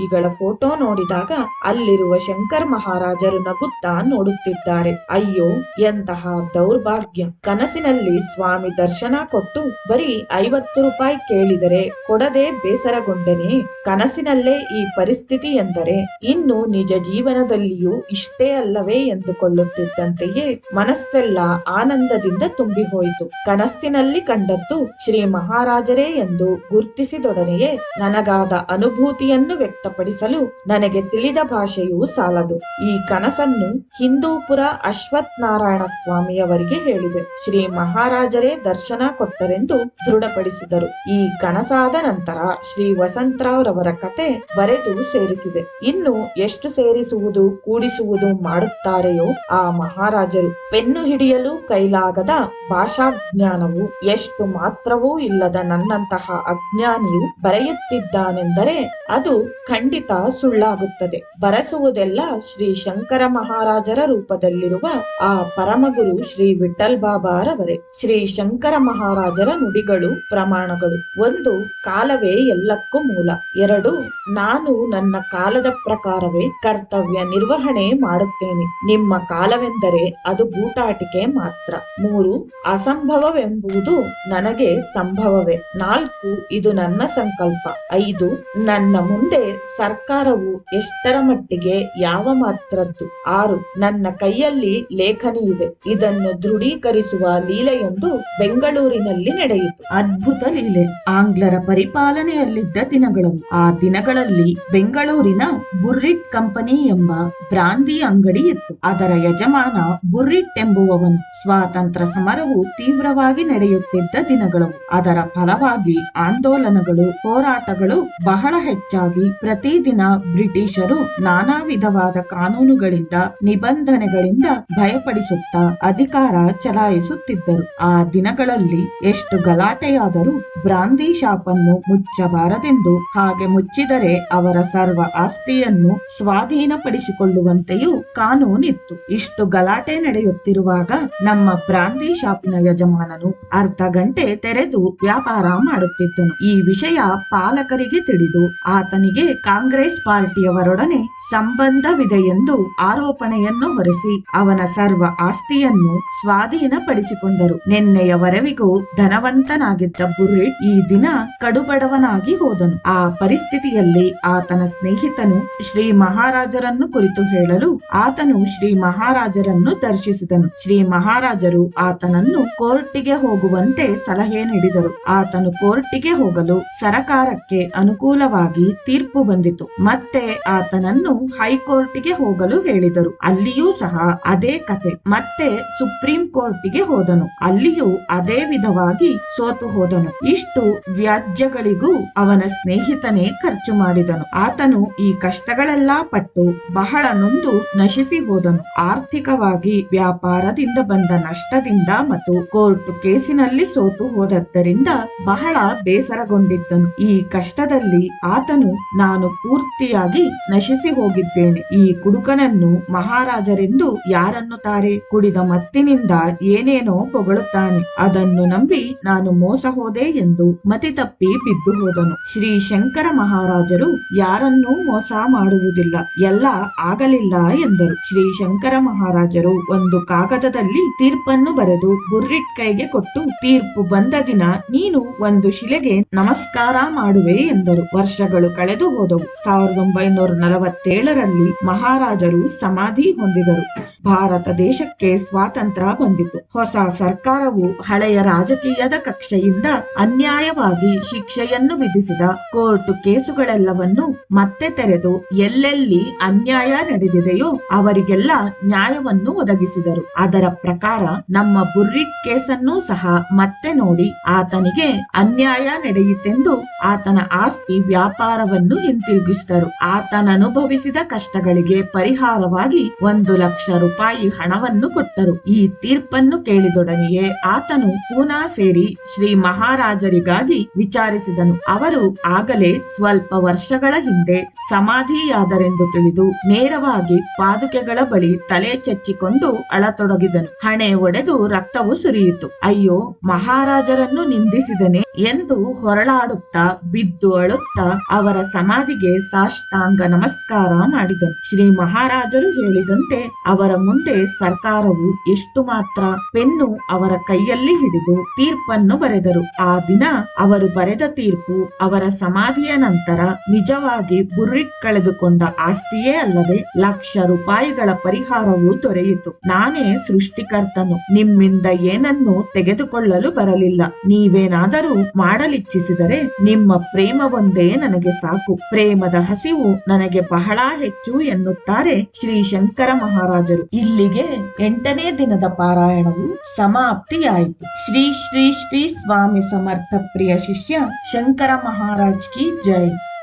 ಯೋಗಿಗಳ ಫೋಟೋ ನೋಡಿದಾಗ ಅಲ್ಲಿರುವ ಶಂಕರ್ ಮಹಾರಾಜರು ನಗುತ್ತಾ ನೋಡುತ್ತಿದ್ದಾರೆ. ಅಯ್ಯೋ, ಎಂತಹ ದೌರ್ಭಾಗ್ಯ. ಕನಸಿನಲ್ಲಿ ಸ್ವಾಮಿ ದರ್ಶನ ಕೊಟ್ಟು ಬರೀ ಐವತ್ತು ರೂಪಾಯಿ ಕೇಳಿದರೆ ಕೊಡದೆ ಬೇಸರಗೊಂಡನೆ. ಕನಸಿನಲ್ಲೇ ಈ ಪರಿಸ್ಥಿತಿ ಎಂದರೆ ಇನ್ನು ನಿಜ ಜೀವನದಲ್ಲಿಯೂ ಇಷ್ಟೇ ಅಲ್ಲವೇ ಎಂದುಕೊಳ್ಳುತ್ತಿದ್ದಂತೆಯೇ ಮನಸ್ಸೆಲ್ಲ ಆನಂದದಿಂದ ತುಂಬಿ ಹೋಯಿತು ಕನಸಿನಲ್ಲಿ ಕಂಡದ್ದು ಶ್ರೀ ಮಹಾರಾಜರೇ ಎಂದು ಗುರ್ತಿಸಿದೊಡನೆಯೇ ನನಗಾದ ಅನುಭೂತಿಯನ್ನು ವ್ಯಕ್ತಪಡಿಸಲು ನನಗೆ ತಿಳಿದ ಭಾಷೆಯೂ ಸಾಲದು. ಈ ಕನಸನ್ನು ಹಿಂದೂಪುರ ಅಶ್ವತ್ ನಾರಾಯಣ ಸ್ವಾಮಿಯವರಿಗೆ ಹೇಳಿದೆ. ಶ್ರೀ ಮಹಾರಾಜರೇ ದರ್ಶನ ಕೊಟ್ಟರೆಂದು ದೃಢಪಡಿಸಿದರು. ಈ ಕನಸಾದ ನಂತರ ಶ್ರೀ ವಸಂತರಾವ್ರವರ ಕತೆ ಬರೆದು ಸೇರಿಸಿದೆ. ಇನ್ನು ಎಷ್ಟು ಸೇರಿಸುವುದು, ಕೂಡಿಸುವುದು ಮಾಡುತ್ತಾರೆಯೋ ಆ ಮಹಾರಾಜರು. ಪೆನ್ನು ಹಿಡಿಯಲು ಕೈಲಾಗದ ಭಾಷಾಜ್ಞಾನವು ಎಷ್ಟು ಮಾತ್ರವೂ ಇಲ್ಲದ ನನ್ನಂತಹ ಅಜ್ಞಾನಿಯು ಬರೆಯುತ್ತಿದ್ದಾನೆಂದರೆ ಅದು ಖಂಡಿತ ಸುಳ್ಳಾಗುತ್ತದೆ. ಬರಸುವುದೆಲ್ಲ ಶ್ರೀ ಶಂಕರ ಮಹಾರಾಜರ ರೂಪದಲ್ಲಿರುವ ಆ ಪರಮಗುರು ಶ್ರೀ ವಿಠಲ್ ಬಾಬಾರವರೇ. ಶ್ರೀ ಶಂಕರ ಮಹಾರಾಜರ ನುಡಿಗಳು, ಪ್ರಮಾಣಗಳು ಒಂದು ಕಾಲವೇ ಎಲ್ಲಕ್ಕೂ ಮೂಲ. ಎರಡು, ನಾನು ನನ್ನ ಕಾಲದ ಪ್ರಕಾರವೇ ಕರ್ತವ್ಯ ನಿರ್ವಹಣೆ ಮಾಡುತ್ತೇನೆ. ನಿಮ್ಮ ಕಾಲವೆಂದರೆ ಅದು ಬೂಟಾಟಿಕೆ ಮಾತ್ರ. ಮೂರು, ಅಸಂಭವವೆಂಬುದು ನನಗೆ ಸಂಭವವೇ. ನಾಲ್ಕು, ಇದು ನನ್ನ ಸಂಕಲ್ಪ. ಐದು, ನನ್ನ ಮುಂದೆ ಸರ್ಕಾರವು ಎಷ್ಟರ ಮಟ್ಟಿಗೆ ಯಾವ ಮಾತ್ರದ್ದು? ಆರು, ನನ್ನ ಕೈಯಲ್ಲಿ ಲೇಖನಿ ಇದೆ. ಇದನ್ನು ದೃಢೀಕರಿಸುವ ಲೀಲೆಯೊಂದು ಬೆಂಗಳೂರಿನಲ್ಲಿ ನಡೆಯಿತು. ಅದ್ಭುತ ಲೀಲೆ. ಆಂಗ್ಲರ ಪರಿಪಾಲನೆಯಲ್ಲಿದ್ದ ದಿನಗಳವು ಆ ದಿನಗಳಲ್ಲಿ ಬೆಂಗಳೂರಿನ ಬುರ್ರಿಟ್ ಕಂಪನಿ ಎಂಬ ಬ್ರಾಂದಿ ಅಂಗಡಿ ಇತ್ತು. ಅದರ ಯಜಮಾನ ಬುರ್ರಿಟ್ ಎಂಬುವವನು. ಸ್ವಾತಂತ್ರ್ಯ ಸಮರವು ತೀವ್ರವಾಗಿ ನಡೆಯುತ್ತಿದ್ದ ದಿನಗಳವು ಅದರ ಫಲವಾಗಿ ಆಂದೋಲನಗಳು, ಹೋರಾಟಗಳು ಬಹಳ ಹೆಚ್ಚಾಗಿ ಪ್ರತಿದಿನ ಬ್ರಿಟಿಷರು ನಾನಾ ವಿಧವಾದ ಕಾನೂನುಗಳಿಂದ, ನಿಬಂಧನೆಗಳಿಂದ ಭಯಪಡಿಸುತ್ತಾ ಅಧಿಕಾರ ಚಲಾಯಿಸುತ್ತಿದ್ದರು. ಆ ದಿನಗಳಲ್ಲಿ ಎಷ್ಟು ಗಲಾಟೆಯಾದರೂ ಬ್ರಾಂದಿ ಶಾಪನ್ನು ಮುಚ್ಚಬಾರದೆಂದು ಹಾಗೆ ಮುಚ್ಚಿದರೆ ಅವರ ಸರ್ವ ಆಸ್ತಿಯನ್ನು ಸ್ವಾಧೀನಪಡಿಸಿಕೊಳ್ಳುವಂತೆಯೂ ಕಾನೂನಿತ್ತು. ಇಷ್ಟು ಗಲಾಟೆ ನಡೆಯುತ್ತಿರುವಾಗ ನಮ್ಮ ಬ್ರಾಂದಿ ಶಾಪಿನ ಯಜಮಾನನು ಅರ್ಧ ಗಂಟೆ ತೆರೆದು ವ್ಯಾಪಾರ ಮಾಡುತ್ತಿದ್ದನು. ಈ ವಿಷಯ ಪಾಲಕರಿಗೆ ತಿಳಿದು ಆತನಿಗೆ ಕಾಂಗ್ರೆಸ್ ಪಾರ್ಟಿಯವರೊಡನೆ ಸಂಬಂಧವಿದೆ ಎಂದು ಆರೋಪಣೆಯನ್ನು ಹೊರಿಸಿ ಅವನ ಸರ್ವ ಆಸ್ತಿಯನ್ನು ಸ್ವಾಧೀನಪಡಿಸಿಕೊಂಡರು. ನಿನ್ನೆಯವರೆವಿಗೂ ಧನವಂತನಾಗಿದ್ದ ಬುರ್ರಿಟ್ ಈ ದಿನ ಕಡುಬಡವನಾಗಿ ಹೋದನು. ಆ ಪರಿಸ್ಥಿತಿಯಲ್ಲಿ ಆತನ ಸ್ನೇಹಿತನು ಶ್ರೀ ಮಹಾರಾಜರನ್ನು ಕುರಿತು ಹೇಳಲು ಆತನು ಶ್ರೀ ಮಹಾರಾಜರನ್ನು ದರ್ಶಿಸಿದನು. ಶ್ರೀ ಮಹಾರಾಜರು ಆತನನ್ನು ಕೋರ್ಟಿಗೆ ಹೋಗುವಂತೆ ಸಲಹೆ ನೀಡಿದರು. ಆತನು ಕೋರ್ಟಿಗೆ ಹೋಗಲು ಸರಕಾರಕ್ಕೆ ಅನುಕೂಲವಾಗಿ ತೀರ್ಪು ಬಂದಿತು. ಮತ್ತೆ ಆತನನ್ನು ಹೈಕೋರ್ಟ್ಗೆ ಹೋಗಲು ಹೇಳಿದರು. ಅಲ್ಲಿಯೂ ಸಹ ಅದೇ ಕತೆ. ಮತ್ತೆ ಸುಪ್ರೀಂ ಕೋರ್ಟಿಗೆ ಹೋದನು. ಅಲ್ಲಿಯೂ ಅದೇ ವಿಧವಾಗಿ ಸೋತು ಹೋದನು. ಇಷ್ಟು ವ್ಯಾಜ್ಯಗಳಿಗೂ ಅವನ ಸ್ನೇಹಿತನೇ ಖರ್ಚು ಮಾಡಿದನು. ಆತನು ಈ ಕಷ್ಟಗಳೆಲ್ಲಾ ಪಟ್ಟು ಬಹಳ ನೊಂದು ನಶಿಸಿ ಹೋದನು. ಆರ್ಥಿಕವಾಗಿ ವ್ಯಾಪಾರದಿಂದ ಬಂದ ನಷ್ಟದಿಂದ ಮತ್ತು ಕೋರ್ಟ್ ಕೇಸಿನಲ್ಲಿ ಸೋತು ಹೋದದ್ದರಿಂದ ಬಹಳ ಬೇಸರಗೊಂಡಿದ್ದನು. ಈ ಕಷ್ಟದಲ್ಲಿ ಆತನು, ನಾನು ಪೂರ್ತಿಯಾಗಿ ನಶಿಸಿ ಹೋಗಿದ್ದೇನೆ. ಈ ಕುಡುಕನನ್ನು ಮಹಾರಾಜರೆಂದು ಯಾರನ್ನುತ್ತಾರೆ? ಕುಡಿದ ಮತ್ತಿನಿಂದ ಏನೇನೋ ಪೊಗಳುತ್ತಾನೆ. ಅದನ್ನು ನಂಬಿ ನಾನು ಮೋಸ ಹೋದೆ ಎಂದು ಮತಿ ತಪ್ಪಿ ಬಿದ್ದು ಹೋದನು. ಶ್ರೀ ಶಂಕರ ಮಹಾರಾಜರು ಯಾರನ್ನೂ ಮೋಸ ಮಾಡುವುದಿಲ್ಲ. ಎಲ್ಲ ಆಗಲಿಲ್ಲ ಎಂದರು. ಶ್ರೀ ಶಂಕರ ಮಹಾರಾಜರು ಒಂದು ಕಾಗದದಲ್ಲಿ ತೀರ್ಪನ್ನು ಬರೆದು ಗುರ್ರಿಟ್ ಕೈಗೆ ಕೊಟ್ಟು, ತೀರ್ಪು ಬಂದ ದಿನ ನೀನು ಒಂದು ಶಿಲೆಗೆ ನಮಸ್ಕಾರ ಮಾಡುವೆ ಎಂದರು. ವರ್ಷಗಳು ಕಳೆದು ಹೋದವು. ಸಾವಿರದ ಒಂಬೈನೂರ ನಲವತ್ತೇಳರಲ್ಲಿ ಮಹಾರಾಜರು ಸಮಾಧಿ ಹೊಂದಿದರು. ಭಾರತ ದೇಶಕ್ಕೆ ಸ್ವಾತಂತ್ರ್ಯ ಬಂದಿತು. ಹೊಸ ಸರ್ಕಾರವು ಹಳೆಯ ರಾಜಕೀಯದ ಕಕ್ಷೆಯಿಂದ ಅನ್ಯಾಯವಾಗಿ ಶಿಕ್ಷೆಯನ್ನು ವಿಧಿಸಿದ ಕೋರ್ಟ್ ಕೇಸುಗಳೆಲ್ಲವನ್ನು ಮತ್ತೆ ತೆರೆದು ಎಲ್ಲೆಲ್ಲಿ ಅನ್ಯಾಯ ನಡೆದಿದೆಯೋ ಅವರಿಗೆಲ್ಲ ನ್ಯಾಯವನ್ನು ಒದಗಿಸಿದರು. ಅದರ ಪ್ರಕಾರ ನಮ್ಮ ಬುರ್ರಿಟ್ ಕೇಸನ್ನು ಸಹ ಮತ್ತೆ ನೋಡಿ ಆತನಿಗೆ ಅನ್ಯಾಯ ನಡೆಯಿತೆಂದು ಆತನ ಆಸ್ತಿ ವ್ಯಾಪಾರವನ್ನು ಹಿಂತೆ ಹಿಂತಿರುಗಿಸಿದರು ಆತನನುಭವಿಸಿದ ಕಷ್ಟಗಳಿಗೆ ಪರಿಹಾರವಾಗಿ ಒಂದು ಲಕ್ಷ ರೂಪಾಯಿ ಹಣವನ್ನು ಕೊಟ್ಟರು. ಈ ತೀರ್ಪನ್ನು ಕೇಳಿದೊಡನೆಯೇ ಆತನು ಪೂನಾ ಸೇರಿ ಶ್ರೀ ಮಹಾರಾಜರಿಗಾಗಿ ವಿಚಾರಿಸಿದನು. ಅವರು ಆಗಲೇ ಸ್ವಲ್ಪ ವರ್ಷಗಳ ಹಿಂದೆ ಸಮಾಧಿಯಾದರೆಂದು ತಿಳಿದು ನೇರವಾಗಿ ಪಾದುಕೆಗಳ ಬಳಿ ತಲೆ ಚಚ್ಚಿಕೊಂಡು ಅಳತೊಡಗಿದನು. ಹಣೆ ಒಡೆದು ರಕ್ತವು ಸುರಿಯಿತು. ಅಯ್ಯೋ, ಮಹಾರಾಜರನ್ನು ನಿಂದಿಸಿದನೆ ಎಂದು ಹೊರಳಾಡುತ್ತಾ, ಬಿದ್ದು ಅಳುತ್ತಾ ಅವರ ಸಮಾಧಿಗೆ ಸಾಷ್ಟಾಂಗ ನಮಸ್ಕಾರ ಮಾಡಿದನು ಶ್ರೀ ಮಹಾರಾಜರು ಹೇಳಿದಂತೆ ಅವರ ಮುಂದೆ ಸರ್ಕಾರವು ಎಷ್ಟು ಮಾತ್ರ ಪೆನ್ನು ಅವರ ಕೈಯಲ್ಲಿ ಹಿಡಿದು ತೀರ್ಪನ್ನು ಬರೆದರು. ಆ ದಿನ ಅವರು ಬರೆದ ತೀರ್ಪು ಅವರ ಸಮಾಧಿಯ ನಂತರ ನಿಜವಾಗಿ ಬುರ್ರಿಟ್ ಕಳೆದುಕೊಂಡ ಆಸ್ತಿಯೇ ಅಲ್ಲದೆ ಲಕ್ಷ ರೂಪಾಯಿಗಳ ಪರಿಹಾರವೂ ದೊರೆಯಿತು. ನಾನೇ ಸೃಷ್ಟಿಕರ್ತನು, ನಿಮ್ಮಿಂದ ಏನನ್ನೂ ತೆಗೆದುಕೊಳ್ಳಲು ಬರಲಿಲ್ಲ. ನೀವೇನಾದರೂ ಮಾಡಲಿಚ್ಛಿಸಿದರೆ ನಿಮ್ಮ ಪ್ರೇಮವೊಂದೇ ನನಗೆ ಸಾಕು. ಪ್ರೇಮದ ಹಸಿವು ನನಗೆ ಬಹಳ ಹೆಚ್ಚು ಎನ್ನುತ್ತಾರೆ ಶ್ರೀ ಶಂಕರ ಮಹಾರಾಜರು. ಇಲ್ಲಿಗೆ ಎಂಟನೇ ದಿನದ ಪಾರಾಯಣವು ಸಮಾಪ್ತಿಯಾಯಿತು. ಶ್ರೀ ಶ್ರೀ ಶ್ರೀ ಸ್ವಾಮಿ ಸಮರ್ಥ ಪ್ರಿಯ ಶಿಷ್ಯ ಶಂಕರ ಮಹಾರಾಜ್ ಕಿ ಜೈ.